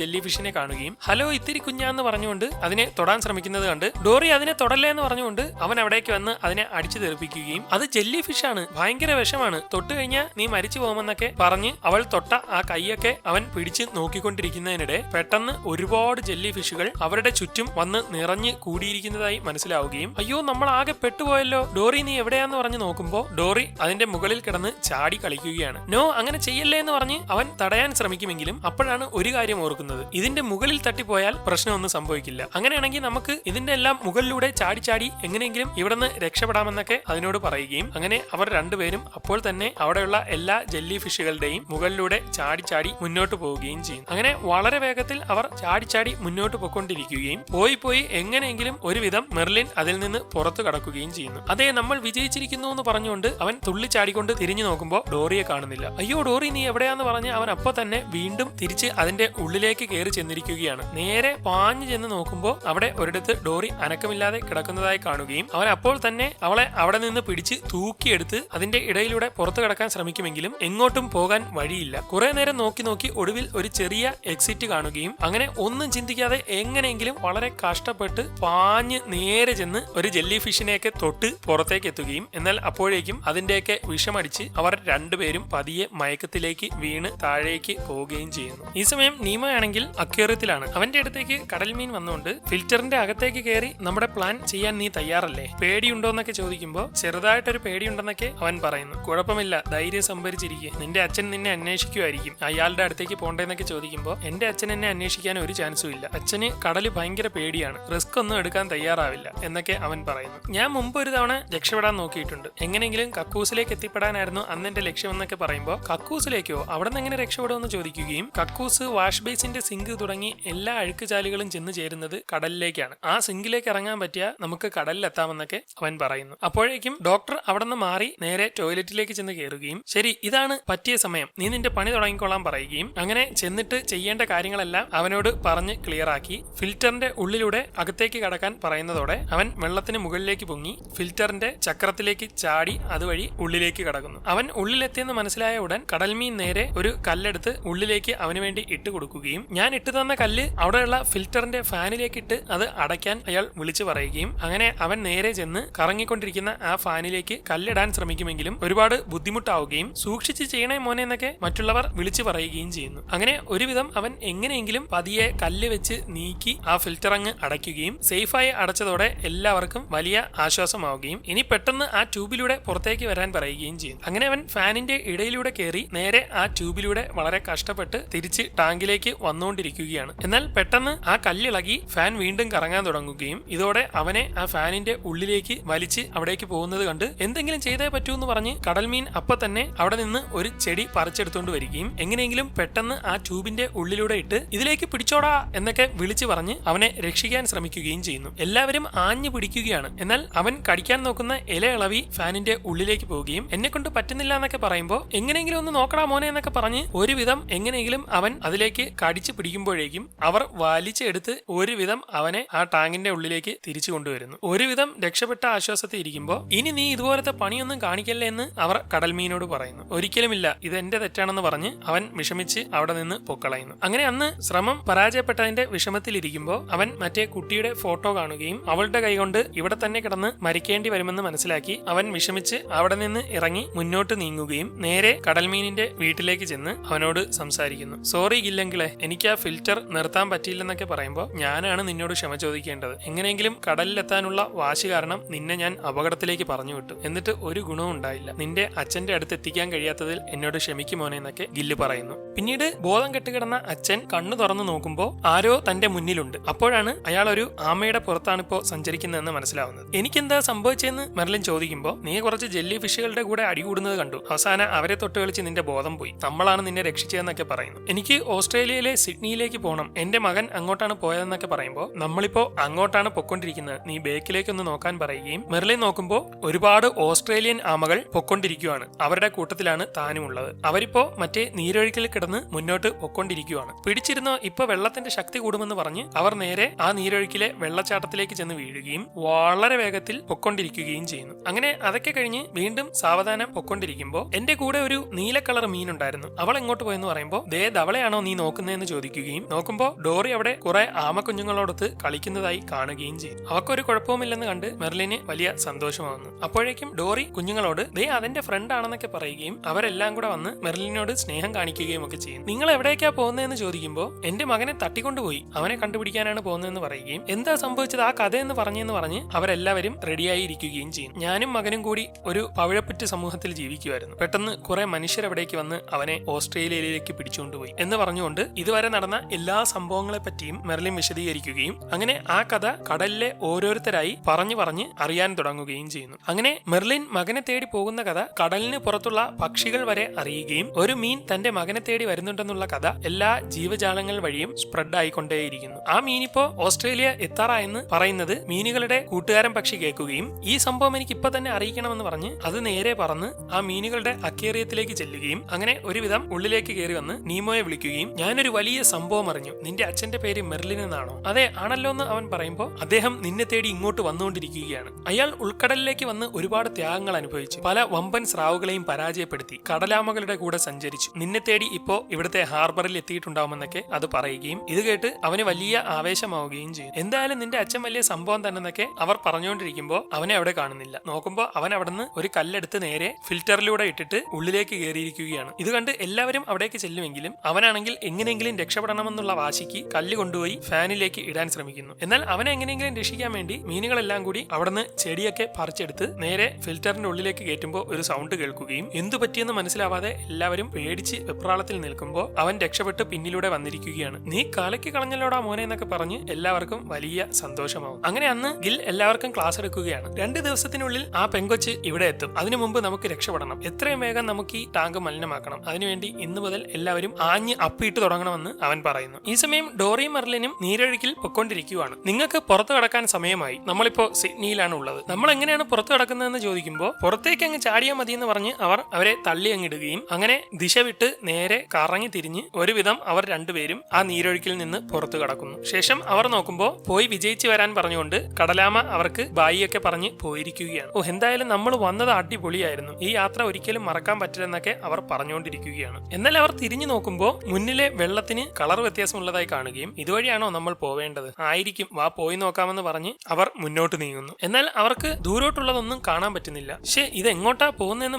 ജെല്ലി ഫിഷിനെ കാണുകയും ഹലോ ഇത്തിരി കുഞ്ഞാന്ന് പറഞ്ഞുകൊണ്ട് അതിനെ തൊടാൻ ശ്രമിക്കുന്നത് കണ്ട് ഡോറി അതിനെ തൊടല്ലേ എന്ന് പറഞ്ഞുകൊണ്ട് അവൻ അവിടേക്ക് വന്ന് അതിനെ അടിച്ചു തെറിപ്പിക്കുകയും അത് ജെല്ലി ഫിഷാണ് ഭയങ്കര വിഷമാണ്. തൊട്ട് കഴിഞ്ഞാൽ നീ മരിച്ചു പോകുമെന്നൊക്കെ പറഞ്ഞ് അവൾ തൊട്ട ആ കൈയൊക്കെ അവൻ പിടിച്ച് നോക്കിക്കൊണ്ടിരിക്കുന്നതിനിടെ പെട്ടെന്ന് ഒരുപാട് ജെല്ലി ഫിഷുകൾ അവരുടെ ചുറ്റും വന്ന് നിറഞ്ഞ് കൂടിയിരിക്കുന്നതായി മനസ്സിലാവുകയും അയ്യോ നമ്മൾ ആകെ പെട്ടുപോയല്ലോ. ഡോറി നീ എവിടെയാന്ന് പറഞ്ഞ് നോക്കുമ്പോ ഡോറി അതിന്റെ മുകളിൽ കിടന്ന് ചാടി കളിക്കുകയാണ്. നോ അങ്ങനെ ചെയ്യല്ലേ എന്ന് പറഞ്ഞ് അവൻ തടയാൻ ശ്രമിക്കുമെങ്കിലും അപ്പോഴാണ് ഒരു കാര്യം ഓർക്കുന്നത്. ഇതിന്റെ മുകളിൽ തട്ടിപ്പോയാൽ പ്രശ്നമൊന്നും സംഭവിക്കില്ല. അങ്ങനെയാണെങ്കിൽ നമുക്ക് ഇതിന്റെ എല്ലാം മുകളിലൂടെ ചാടി ചാടി എങ്ങനെയെങ്കിലും ഇവിടുന്ന് രക്ഷപ്പെടാമെന്നൊക്കെ അതിനോട് പറയുകയും അങ്ങനെ അവർ രണ്ടുപേരും അപ്പോൾ തന്നെ അവിടെയുള്ള എല്ലാ ജെല്ലി ഫിഷുകളുടെയും മുകളിലൂടെ ചാടി ചാടി മുന്നോട്ട് പോവുകയും ചെയ്യും. അങ്ങനെ വളരെ വേഗത്തിൽ അവർ ചാടി ചാടി മുന്നോട്ട് പോയിക്കൊണ്ടിരിക്കുകയും പോയി പോയി എങ്ങനെയെങ്കിലും ഒരുവിധം മെർലിൻ അതിൽ നിന്ന് പുറത്തു കടക്കുകയും ചെയ്യുന്നു. അതേ നമ്മൾ വിജയിച്ചിരിക്കുന്നു എന്ന് പറഞ്ഞുകൊണ്ട് അവൻ തുള്ളി തുള്ളിച്ചാടിക്കൊണ്ട് തിരിഞ്ഞു നോക്കുമ്പോൾ ഡോറിയെ കാണുന്നില്ല. അയ്യോ ഡോറി നീ എവിടെയാന്ന് പറഞ്ഞ് അവൻ അപ്പൊ തന്നെ വീണ്ടും തിരിച്ച് അതിന്റെ ഉള്ളിലേക്ക് കയറി ചെന്നിരിക്കുകയാണ്. നേരെ പാഞ്ഞു ചെന്ന് നോക്കുമ്പോൾ അവിടെ ഒരിടത്ത് ഡോറി അനക്കമില്ലാതെ കിടക്കുന്നതായി കാണുകയും അവൻ അപ്പോൾ തന്നെ അവളെ അവിടെ നിന്ന് പിടിച്ച് തൂക്കിയെടുത്ത് അതിന്റെ ഇടയിലൂടെ പുറത്തു കടക്കാൻ ശ്രമിക്കുമെങ്കിലും എങ്ങോട്ടും പോകാൻ വഴിയില്ല. കുറെ നേരം നോക്കി നോക്കി ഒടുവിൽ ഒരു ചെറിയ എക്സിറ്റ് കാണുകയും അങ്ങനെ ഒന്നും ചിന്തിക്കാതെ എങ്ങനെയെങ്കിലും വളരെ കഷ്ടപ്പെട്ട് പാഞ്ഞ് നേരെ ചെന്ന് ഒരു ജെല്ലി ഫിഷിനെയൊക്കെ തൊട്ട് പുറത്തേക്ക് എത്തുകയും എന്നാൽ അപ്പോഴേക്കും അതിന്റെയൊക്കെ വിഷമടിച്ച് അവർ രണ്ടുപേരും പതിയെ മയക്കത്തിലേക്ക് വീണ് താഴേക്ക് പോവുകയും ചെയ്യുന്നു. ഈ സമയം നീമയാണെങ്കിൽ അക്വേറിയത്തിലാണ് അവന്റെ അടുത്തേക്ക് കടൽ മീൻ വന്നുകൊണ്ട് ഫിൽറ്ററിന്റെ അകത്തേക്ക് കയറി നമ്മുടെ പ്ലാൻ ചെയ്യാൻ നീ തയ്യാറല്ലേ? പേടിയുണ്ടോ എന്നൊക്കെ ചോദിക്കുമ്പോൾ ചെറുതായിട്ടൊരു പേടിയുണ്ടെന്നൊക്കെ അവൻ പറയുന്നു. കുഴപ്പമില്ല. ധൈര്യം സംഭരിച്ചിരിക്കുക നിന്റെ അച്ഛൻ നിന്നെ അന്വേഷിക്കുമായിരിക്കും അയാളുടെ അടുത്തേക്ക് പോണ്ടേന്നൊക്കെ ചോദിക്കുമ്പോൾ എന്റെ അച്ഛൻ എന്നെ അന്വേഷിക്കാൻ ഒരു ചാൻസും ഇല്ല. അച്ഛന് കടൽ ഭയങ്കര പേടിയാണ്. റിസ്ക് ഒന്നും എടുക്കാൻ തയ്യാറാവില്ല. എന്നൊക്കെ അവൻ പറയുന്നു. ഞാൻ മുമ്പ് ഒരു തവണ രക്ഷപ്പെടാൻ നോക്കിയിട്ടുണ്ട്. എങ്ങനെയെങ്കിലും കക്കൂസിലേക്ക് എത്തിപ്പെടാനായിരുന്നു അന്ന് എന്റെ ലക്ഷ്യം എന്നൊക്കെ പറയുമ്പോൾ കക്കൂസിലേക്കോ അവിടെ നിന്ന് എങ്ങനെ രക്ഷപ്പെടുമെന്ന് ചോദിക്കുകയും കക്കൂസ് വാഷ് ബേസിന്റെ സിങ്ക് തുടങ്ങി എല്ലാ അഴുക്കുചാലുകളും ചെന്ന് ചേരുന്നത് കടലിലേക്കാണ്. ആ സിങ്കിലേക്ക് ഇറങ്ങാൻ പറ്റിയ നമുക്ക് കടലിലെത്താമെന്നൊക്കെ അവൻ പറയുന്നു. അപ്പോഴേക്കും ഡോക്ടർ അവിടെ നിന്ന് മാറി നേരെ ടോയ്ലറ്റിലേക്ക് ചെന്ന് കയറുകയും ശരി ഇതാണ് പറ്റിയ സമയം. നീ നിന്റെ പണി തുടങ്ങിക്കൊള്ളാൻ പറയുകയും അങ്ങനെ ചെന്നിട്ട് ചെയ്യേണ്ട കാര്യങ്ങളെല്ലാം അവനോട് പറഞ്ഞ് ക്ലിയർ ആക്കി ഫിൽറ്ററിന്റെ ഉള്ളിലൂടെ അകത്തേക്ക് കടക്കാൻ പറയുന്നതോടെ അവൻ വെള്ളത്തിന് മുകളിലേക്ക് പൊങ്ങി ഫിൽറ്ററിന്റെ ചക്രത്തിലേക്ക് ചാടി അതുവഴി ഉള്ളിലേക്ക് കടക്കുന്നു. അവൻ ഉള്ളിലെത്തിയെന്ന് മനസ്സിലായ ഉടൻ കടൽമീൻ നേരെ ഒരു കല്ലെടുത്ത് ഉള്ളിലേക്ക് അവന് വേണ്ടി ഇട്ട് കൊടുക്കുകയും ഞാൻ ഇട്ടു തന്ന കല്ല് അവിടെയുള്ള ഫിൽറ്ററിന്റെ ഫാനിലേക്ക് ഇട്ട് അത് അടയ്ക്കാൻ അയാൾ വിളിച്ചു പറയുകയും അങ്ങനെ അവൻ നേരെ ചെന്ന് കറങ്ങിക്കൊണ്ടിരിക്കുന്ന ആ ഫാനിലേക്ക് കല്ലിടാൻ ശ്രമിക്കുമെങ്കിലും ഒരുപാട് ബുദ്ധിമുട്ടാവുകയും സൂക്ഷിച്ച് ചെയ്യണേ മോനെ എന്നൊക്കെ മറ്റുള്ളവർ വിളിച്ചു പറയുകയും ചെയ്യുന്നു. അങ്ങനെ ഒരുവിധം അവൻ എങ്ങനെയെങ്കിലും പതിയെ കല്ല് വെച്ച് നീക്കി ആ ഫിൽറ്റർ അങ്ങ് അടയ്ക്കുകയും സേഫായി അടച്ചതോടെ എല്ലാവർക്കും വലിയ ആശ്വാസമാവുകയും ഇനി പെട്ടെന്ന് ആ ട്യൂബിലൂടെ പുറത്തേക്ക് വരാൻ പറയുകയും ചെയ്യും അങ്ങനെ അവൻ ഫാനിന്റെ ഇടയിലൂടെ കയറി നേരെ ആ ട്യൂബിലൂടെ വളരെ കഷ്ടപ്പെട്ട് തിരിച്ച് ടാങ്കിലേക്ക് വന്നുകൊണ്ടിരിക്കുകയാണ്. എന്നാൽ പെട്ടെന്ന് ആ കല്ലിളകി ഫാൻ വീണ്ടും കറങ്ങാൻ തുടങ്ങുകയും ഇതോടെ അവനെ ആ ഫാനിന്റെ ഉള്ളിലേക്ക് വലിച്ച് അവിടേക്ക് പോകുന്നത് കണ്ട് എന്തെങ്കിലും ചെയ്തേ പറ്റൂ എന്ന് പറഞ്ഞ് കടൽമീൻ അപ്പൊ തന്നെ അവിടെ നിന്ന് ഒരു ചെടി പറിച്ചെടുത്തുകൊണ്ട് വരികയും എങ്ങനെയെങ്കിലും പെട്ടെന്ന് ആ ട്യൂബിന്റെ ഉള്ളിലൂടെ ഇട്ട് ഇതിലേക്ക് പിടിച്ചോടാ എന്നൊക്കെ വിളിച്ചു പറഞ്ഞ് അവനെ രക്ഷിക്കാൻ ശ്രമിക്കുകയും ചെയ്യുന്നു. എല്ലാവരും ആഞ്ഞു പിടിക്കുകയാണ്. എന്നാൽ അവൻ കടിക്കാൻ നോക്കുന്ന ഇല ഇളവി ഫാനിന്റെ ഉള്ളിലേക്ക് പോവുകയും എന്നെ കൊണ്ട് പറ്റുന്നില്ല എന്നൊക്കെ പറയുമ്പോൾ എങ്ങനെയെങ്കിലും ഒന്ന് നോക്കടാ മോനെ എന്നൊക്കെ പറഞ്ഞ് ഒരുവിധം എങ്ങനെയെങ്കിലും അവൻ അതിലേക്ക് കടിച്ചു പിടിക്കുമ്പോഴേക്കും അവർ വലിച്ചെടുത്ത് ഒരുവിധം അവനെ ആ ടാങ്കിന്റെ ഉള്ളിലേക്ക് തിരിച്ചു കൊണ്ടുവരുന്നു. ഒരുവിധം രക്ഷപ്പെട്ട ആശ്വാസത്തിൽ ഇരിക്കുമ്പോൾ ഇനി നീ ഇതുപോലത്തെ പണിയൊന്നും കാണിക്കല്ലേ എന്ന് അവർ കടൽമീനോട് പറയുന്നു. ഒരിക്കലുമില്ല ഇത് എന്റെ തെറ്റാണെന്ന് പറഞ്ഞ് അവൻ വിഷമിച്ച് അവിടെ നിന്ന് പൊക്കളയുന്നു. അങ്ങനെ അന്ന് ശ്രമം പരാജയപ്പെട്ടതിന്റെ വിഷമത്തിലിരിക്കുമ്പോൾ അവൻ മറ്റേ കുട്ടിയുടെ ഫോട്ടോ കാണുകയും അവളുടെ കൈകൊണ്ട് ഇവിടെ തന്നെ കിടന്ന് മരിക്കേണ്ടി വരുമെന്ന് മനസ്സിലാക്കി അവൻ വിഷമിച്ച് അവിടെ നിന്ന് ഇറങ്ങി മുന്നോട്ട് നീങ്ങുകയും നേരെ കടൽമീനിന്റെ വീട്ടിലേക്ക് ചെന്ന് അവനോട് സംസാരിക്കുന്നു. സോറി ഇല്ലെങ്കിലെ എനിക്ക് ആ ഫിൽറ്റർ നിർത്താൻ പറ്റിയില്ലെന്നൊക്കെ പറയുമ്പോൾ ഞാനാണ് നിന്നോട് ക്ഷമ ചോദിക്കേണ്ടത്. എങ്ങനെയെങ്കിലും കടലിലെത്താനുള്ള വാശി കാരണം നിന്നെ ഞാൻ അപകടത്തിലേക്ക് പറഞ്ഞു വിട്ടു. എന്നിട്ട് ഒരു ഗുണവും ഉണ്ടായില്ല. നിന്റെ അച്ഛന്റെ അടുത്ത് എത്തിക്കാൻ കഴിയാത്തതിൽ എന്നോട് ക്ഷമിക്കുമോനെ എന്നൊക്കെ ഗില്ല് പറയുന്നു. പിന്നീട് ബോധം കെട്ടുകിടന്ന അച്ഛൻ കണ്ണു തുറന്നു നോക്കുമ്പോൾ ആരോ തന്റെ മുന്നിലുണ്ട്. അപ്പോഴാണ് അയാൾ ഒരു ആമയുടെ പുറത്താണ് ഇപ്പോൾ സഞ്ചരിക്കുന്നതെന്ന് മനസ്സിലാവുന്നത്. എനിക്കെന്താ സംഭവിച്ചതെന്ന് മെർലിൻ ചോദിക്കുമ്പോൾ നീ കുറച്ച് ജെല്ലി ഫിഷുകളുടെ കൂടെ അടികൂടുന്നത് കണ്ടു. അവസാനം അവരെ തൊട്ട് കളിച്ച് നിന്റെ ബോധം പോയി. നമ്മളാണ് നിന്നെ രക്ഷിച്ചതെന്നൊക്കെ പറയുന്നു. എനിക്ക് ഓസ്ട്രേലിയയിലെ സിഡ്നിയിലേക്ക് പോകണം എന്റെ മകൻ അങ്ങോട്ടാണ് പോയതെന്നൊക്കെ പറയുമ്പോൾ നമ്മളിപ്പോ അങ്ങോട്ടാണ് പൊക്കൊണ്ടിരിക്കുന്നത് നീ ബേക്കിലേക്ക് ഒന്ന് നോക്കാൻ പറയുകയും മെർലിൻ നോക്കുമ്പോൾ ഒരുപാട് ഓസ്ട്രേലിയൻ ആമകൾ പൊക്കൊണ്ടിരിക്കുകയാണ് അവരുടെ കൂട്ടത്തിലാണ് താനും ഉള്ളത് അവരിപ്പോ മറ്റേ നീരൊഴുക്കിൽ കിടന്ന് മുന്നോട്ട് പൊക്കൊണ്ടിരിക്കുവാണ് പിടിച്ചിരുന്നോ ഇപ്പൊ വെള്ളത്തിന്റെ ശക്തി കൂടുമെന്ന് പറഞ്ഞ് അവർ നേരെ ആ നീരൊഴുക്കിലെ വെള്ളച്ചാട്ടത്തിലേക്ക് ചെന്ന് വീഴുകയും വളരെ വേഗത്തിൽ പൊക്കൊണ്ടിരിക്കുകയും ചെയ്യുന്നു. അങ്ങനെ അതൊക്കെ കഴിഞ്ഞ് വീണ്ടും സാവധാനം പൊക്കൊണ്ടിരിക്കുമ്പോൾ എന്റെ കൂടെ ഒരു നീല കളർ മീൻ ഉണ്ടായിരുന്നു അവൾ എങ്ങോട്ട് പോയെന്ന് പറയുമ്പോൾ ദേ ധവളയാണോ നീ നോക്കുന്നതെന്ന് ചോദിക്കുകയും നോക്കുമ്പോൾ ഡോറി അവിടെ കുറെ ആമക്കുഞ്ഞുങ്ങളോടൊത്ത് കളിക്കുന്നതായി കാണുകയും ചെയ്യും അവക്കൊരു കുഴപ്പവുമില്ലെന്ന് കണ്ട് മെർലിന് വലിയ സന്തോഷമാവുന്നു. അപ്പോഴേക്കും ഡോറി കുഞ്ഞുങ്ങളോട് ദേ അതെന്റെ ഫ്രണ്ട് ആണെന്നൊക്കെ പറയുകയും അവരെല്ലാം കൂടെ വന്ന് മെർലിനോട് സ്നേഹം കാണിക്കുകയും ഒക്കെ ചെയ്യും. നിങ്ങൾ എവിടേക്കാ പോകുന്നതെന്ന് ചോദിക്കുമ്പോൾ എന്റെ മകനെ തട്ടിക്കൊണ്ടുപോയി. അവനെ കണ്ടുപിടിക്കാനാണ് പോകുന്നതെന്ന് പറയുകയും എന്താ സംഭവിച്ചത്? ആ കഥ കഥയെന്ന് പറഞ്ഞെന്ന് പറഞ്ഞ് അവരെല്ലാവരും റെഡിയായി ഇരിക്കുകയും ചെയ്യും. ഞാനും മകനും കൂടി ഒരു പവിഴപ്പുറ്റ് സമൂഹത്തിൽ ജീവിക്കുമായിരുന്നു പെട്ടെന്ന് കുറെ മനുഷ്യരവിടേക്ക് വന്ന് അവനെ ഓസ്ട്രേലിയയിലേക്ക് പിടിച്ചുകൊണ്ടുപോയി. എന്ന് പറഞ്ഞുകൊണ്ട് ഇതുവരെ നടന്ന എല്ലാ സംഭവങ്ങളെ പറ്റിയും മെർലിൻ വിശദീകരിക്കുകയും അങ്ങനെ ആ കഥ കടലിലെ ഓരോരുത്തരായി പറഞ്ഞു പറഞ്ഞ് അറിയാൻ തുടങ്ങുകയും ചെയ്യുന്നു. അങ്ങനെ മെർലിൻ മകനെ തേടി പോകുന്ന കഥ കടലിന് പുറത്തുള്ള പക്ഷികൾ വരെ അറിയുകയും ഒരു മീൻ തന്റെ മകനെ തേടി വരുന്നുണ്ടെന്നുള്ള കഥ എല്ലാ ജീവജാലങ്ങൾ വഴിയും സ്പ്രെഡ് ആയിക്കൊണ്ടേയിരിക്കുന്നു. ആ മീനിപ്പോ ഓസ്ട്രേലിയ എത്താറായെന്ന് പറയുന്നത് മീനുകളുടെ കൂട്ടുകാരൻ പക്ഷി കേൾക്കുകയും ഈ സംഭവം എനിക്ക് ഇപ്പൊ തന്നെ അറിയിക്കണമെന്ന് പറഞ്ഞ് അത് നേരെ പറന്ന് ആ മീനുകളുടെ അക്കേറിയത്തിലേക്ക് ചെല്ലുകയും അങ്ങനെ ഒരുവിധം ഉള്ളിലേക്ക് കയറി വന്ന് നീമോയെ വിളിക്കുകയും ഞാനൊരു വലിയ സംഭവം അറിഞ്ഞു. നിന്റെ അച്ഛന്റെ പേര് മെർലിൻ എന്നാണോ? അതെ ആണല്ലോ എന്ന് അവൻ പറയുമ്പോൾ അദ്ദേഹം നിന്നെ തേടി ഇങ്ങോട്ട് വന്നുകൊണ്ടിരിക്കുകയാണ്. അയാൾ ഉൾക്കടലിലേക്ക് വന്ന് ഒരുപാട് ത്യാഗങ്ങൾ അനുഭവിച്ചു. പല വമ്പൻ സ്രാവുകളെയും പരാജയപ്പെടുത്തി. കടലാമകളുടെ കൂടെ സഞ്ചരിച്ചു. നിന്നെ തേടി ഇപ്പോ ഇവിടുത്തെ ഹാർബറിൽ എത്തിയിട്ടുണ്ടാവുമെന്നൊക്കെ അത് പറയുകയും ഇത് കേട്ട് അവന് വലിയ ആവേശമാവുകയും ചെയ്യും എന്തായാലും നിന്റെ അച്ഛൻ വലിയ സംഭവം തന്നെന്നൊക്കെ അവർ പറഞ്ഞുകൊണ്ടിരിക്കുമ്പോൾ അവനെ അവിടെ കാണുന്നില്ല. നോക്കുമ്പോൾ അവൻ അവിടുന്ന് ഒരു കല്ലെടുത്ത് നേരെ ഫിൽറ്ററിലൂടെ ഇട്ടിട്ട് ഉള്ളിലേക്ക് കയറിയിരിക്കുകയാണ്. ഇത് കണ്ട് എല്ലാവരും അവിടേക്ക് ചെല്ലുമെങ്കിലും അവനാണെങ്കിൽ എങ്ങനെയെങ്കിലും രക്ഷപ്പെടണമെന്നുള്ള വാശിക്ക് കല്ല് കൊണ്ടുപോയി ഫാനിലേക്ക് ഇടാൻ ശ്രമിക്കുന്നു. എന്നാൽ അവനെ എങ്ങനെയെങ്കിലും രക്ഷിക്കാൻ വേണ്ടി മീനുകളെല്ലാം കൂടി അവിടുന്ന് ചെടിയൊക്കെ പറിച്ചെടുത്ത് നേരെ ഫിൽറ്ററിന്റെ ഉള്ളിലേക്ക് കയറ്റുമ്പോൾ ഒരു സൗണ്ട് കേൾക്കുകയും എന്തു പറ്റിയെന്ന് മനസ്സിലാവാതെ എല്ലാവരും പേടിച്ച് വെപ്രാളത്തിൽ നിൽക്കുമ്പോൾ അവൻ രക്ഷപ്പെട്ട് പിന്നിലൂടെ വന്നിരിക്കുകയാണ്. നീ കലക്കി കളഞ്ഞല്ലോടാ മോനെ എന്നൊക്കെ പറഞ്ഞ് എല്ലാവർക്കും വലിയ സന്തോഷമാവും. അങ്ങനെ അന്ന് ഗിൽ എല്ലാവർക്കും ക്ലാസ് എടുക്കുകയാണ്. രണ്ട് ദിവസത്തിനുള്ളിൽ ആ പെങ്കൊച്ച് ഇവിടെ എത്തും. അതിനു മുമ്പ് നമുക്ക് രക്ഷപ്പെടണം. എത്രയും വേഗം നമുക്ക് ഈ ടാങ്ക് മലിനമാക്കണം. അതിനുവേണ്ടി ഇന്ന് മുതൽ എല്ലാവരും ആഞ്ഞ് അപ്പിയിട്ട് തുടങ്ങണമെന്ന് അവൻ പറയുന്നു. ഈ സമയം ഡോറി മെർലിനും നീരൊഴുക്കിൽ പൊക്കൊണ്ടിരിക്കുകയാണ് നിങ്ങൾക്ക് പുറത്തു കടക്കാൻ സമയമായി. നമ്മളിപ്പോ സിഡ്നിയിലാണ് ഉള്ളത്. നമ്മൾ എങ്ങനെയാണ് പുറത്തു കടക്കുന്നതെന്ന് ചോദിക്കുമ്പോൾ പുറത്തേക്ക് അങ്ങ് ചാടിയാൽ മതി എന്ന് പറഞ്ഞ് അവർ അവരെ തള്ളി അങ്ങിടുകയും അങ്ങനെ ദിശ വിട്ട് നേരെ കറങ്ങി തിരിഞ്ഞ് ഒരുവിധം അവർ രണ്ടുപേരും ആ നീരൊഴുക്കിൽ നിന്ന് പുറത്തു കടക്കുന്നു. ശേഷം അവർ നോക്കുമ്പോൾ പോയി വിജയിച്ചു വരാൻ പറഞ്ഞുകൊണ്ട് കടലാമ അവർക്ക് ബായിയൊക്കെ പറഞ്ഞ് പോയിരിക്കുകയാണ്. ഓ എന്തായാലും നമ്മൾ വന്നത് അടിപൊളിയായിരുന്നു. ഈ യാത്ര ഒരിക്കലും മറക്കാൻ പറ്റില്ലെന്നൊക്കെ അവർ പറഞ്ഞുകൊണ്ടിരിക്കുകയാണ്. എന്നാൽ അവർ തിരിഞ്ഞു നോക്കുമ്പോൾ മുന്നിലെ വെള്ളത്തിന് കളർ വ്യത്യാസമുള്ളതായി കാണുകയും ഇതുവഴിയാണോ നമ്മൾ പോവേണ്ടത്? ആയിരിക്കും വാ പോയി നോക്കാമെന്ന് പറഞ്ഞ് അവർ മുന്നോട്ട് നീങ്ങുന്നു. എന്നാൽ അവർക്ക് ദൂരോട്ടുള്ളതൊന്നും കാണാൻ പറ്റുന്നില്ല. പക്ഷേ ഇത് എങ്ങോട്ടാ പോകുന്നതെന്ന്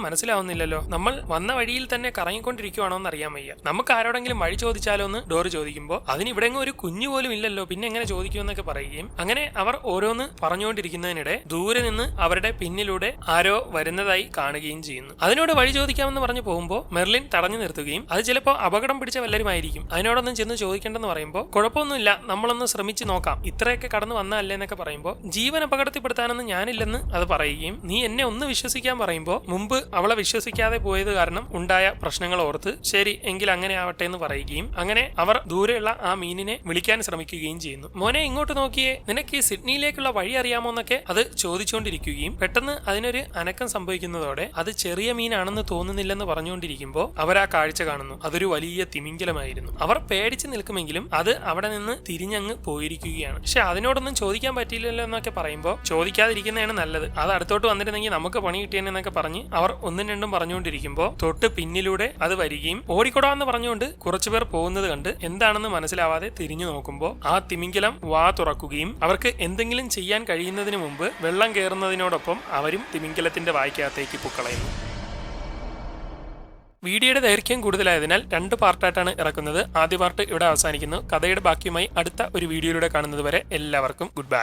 മനസ്സിലാവുന്നില്ലല്ലോ നമ്മൾ വന്ന വഴിയിൽ തന്നെ കറങ്ങിക്കൊണ്ടിരിക്കുവാണോ എന്ന് അറിയാൻ വയ്യ. നമുക്ക് ആരോടെങ്കിലും വഴി ചോദിച്ചാലോ എന്ന് ഡോറ് ചോദിക്കുമ്പോൾ അതിന് ഇവിടെങ്ങും ഒരു കുഞ്ഞു പോലും ഇല്ലല്ലോ. പിന്നെ എങ്ങനെ ചോദിക്കുമെന്നൊക്കെ പറയുകയും അങ്ങനെ അവർ ഓരോന്ന് പറഞ്ഞുകൊണ്ടിരിക്കുന്നതിനിടെ ദൂരെ നിന്ന് അവരുടെ പിന്നിലൂടെ ആരോ വരുന്നതായി കാണുകയും ചെയ്യുന്നു. അതിനോട് വഴി ചോദിക്കാമെന്ന് പറഞ്ഞു പോകുമ്പോൾ മെർലിൻ തടഞ്ഞു നിർത്തുകയും അത് ചിലപ്പോൾ അപകടം പിടിച്ച വല്ലരുമായിരിക്കും. അതിനോടൊന്നും ചെന്ന് ചോദിക്കേണ്ടെന്ന് പറയുമ്പോൾ കുഴപ്പമൊന്നുമില്ല നമ്മളൊന്ന് ശ്രമിച്ചു നോക്കാം. ഇത്രയൊക്കെ കടന്നു വന്നതല്ലേ എന്നൊക്കെ പറയുമ്പോൾ ജീവൻ അപകടത്തിൽപ്പെടുത്താനൊന്നും ഞാനില്ലെന്ന് അത് പറയുകയും നീ എന്നെ ഒന്ന് വിശ്വസിക്കാൻ പറയുമ്പോൾ മുമ്പ് അവളെ വിശ്വസിക്കാതെ പോയത് കാരണം ഉണ്ടായ പ്രശ്നങ്ങൾ ഓർത്ത് ശരി എങ്കിൽ അങ്ങനെ ആവട്ടെ എന്ന് പറയുകയും അങ്ങനെ അവർ ദൂരെയുള്ള ആ മീനിനെ വിളിക്കാൻ ശ്രമിക്കുകയും ചെയ്യുന്നു. മോനെ ഇങ്ങോട്ട് നോക്കിയേ നിനക്ക് ഈ സിഡ്നിയിലേക്കുള്ള വഴി അറിയാമോ എന്നൊക്കെ അത് ചോദിച്ചുകൊണ്ടിരിക്കുകയും പെട്ടെന്ന് അതിനൊരു അനക്കം സംഭവിക്കുന്നതോടെ അത് ചെറിയ മീനാണെന്ന് തോന്നുന്നില്ലെന്ന് പറഞ്ഞുകൊണ്ടിരിക്കുമ്പോൾ അവർ ആ കാഴ്ച കാണുന്നു. അതൊരു വലിയ തിമിംഗലമായിരുന്നു. അവർ പേടിച്ചു നിൽക്കുമെങ്കിലും അത് അവിടെ നിന്ന് തിരിഞ്ഞങ്ങ് പോയിരിക്കുകയാണ്. പക്ഷെ അതിനോടൊന്നും ചോദിക്കാൻ പറ്റിയില്ലല്ലോ എന്നൊക്കെ പറയുമ്പോൾ ചോദിക്കാതിരിക്കുന്നതാണ് നല്ലത്. അത് അടുത്തോട്ട് വന്നിരുന്നെങ്കിൽ നമുക്ക് പണി കിട്ടിയെന്നൊക്കെ പറഞ്ഞ് അവർ ഒന്നും രണ്ടും പറഞ്ഞുകൊണ്ടിരിക്കുമ്പോൾ തൊട്ട് പിന്നിലൂടെ അത് വരികയും ഓടിക്കൊടാന്ന് പറഞ്ഞുകൊണ്ട് കുറച്ചുപേർ പോകുന്നത് കണ്ട് എന്താണെന്ന് മനസ്സിലാവാതെ തിരിഞ്ഞു നോക്കുമ്പോൾ ആ തിമിംഗലം വാ തുറക്കുകയും അവർക്ക് എന്തെങ്കിലും ചെയ്യാൻ കഴിയുന്നതിന് മുമ്പ് വെള്ളം കയറുന്നതിനോടൊപ്പം അവരും തിമിംഗലത്തിന്റെ വായ്ക്കകത്തേക്ക് പൊക്കളയുന്നു. വീഡിയോയുടെ ദൈർഘ്യം കൂടുതലായതിനാൽ രണ്ട് പാർട്ടായിട്ടാണ് ഇറക്കുന്നത്. ആദ്യ പാർട്ട് ഇവിടെ അവസാനിക്കുന്നു. കഥയുടെ ബാക്കിയുമായി അടുത്ത ഒരു വീഡിയോയിലൂടെ കാണുന്നത് വരെ എല്ലാവർക്കും ഗുഡ് ബൈ.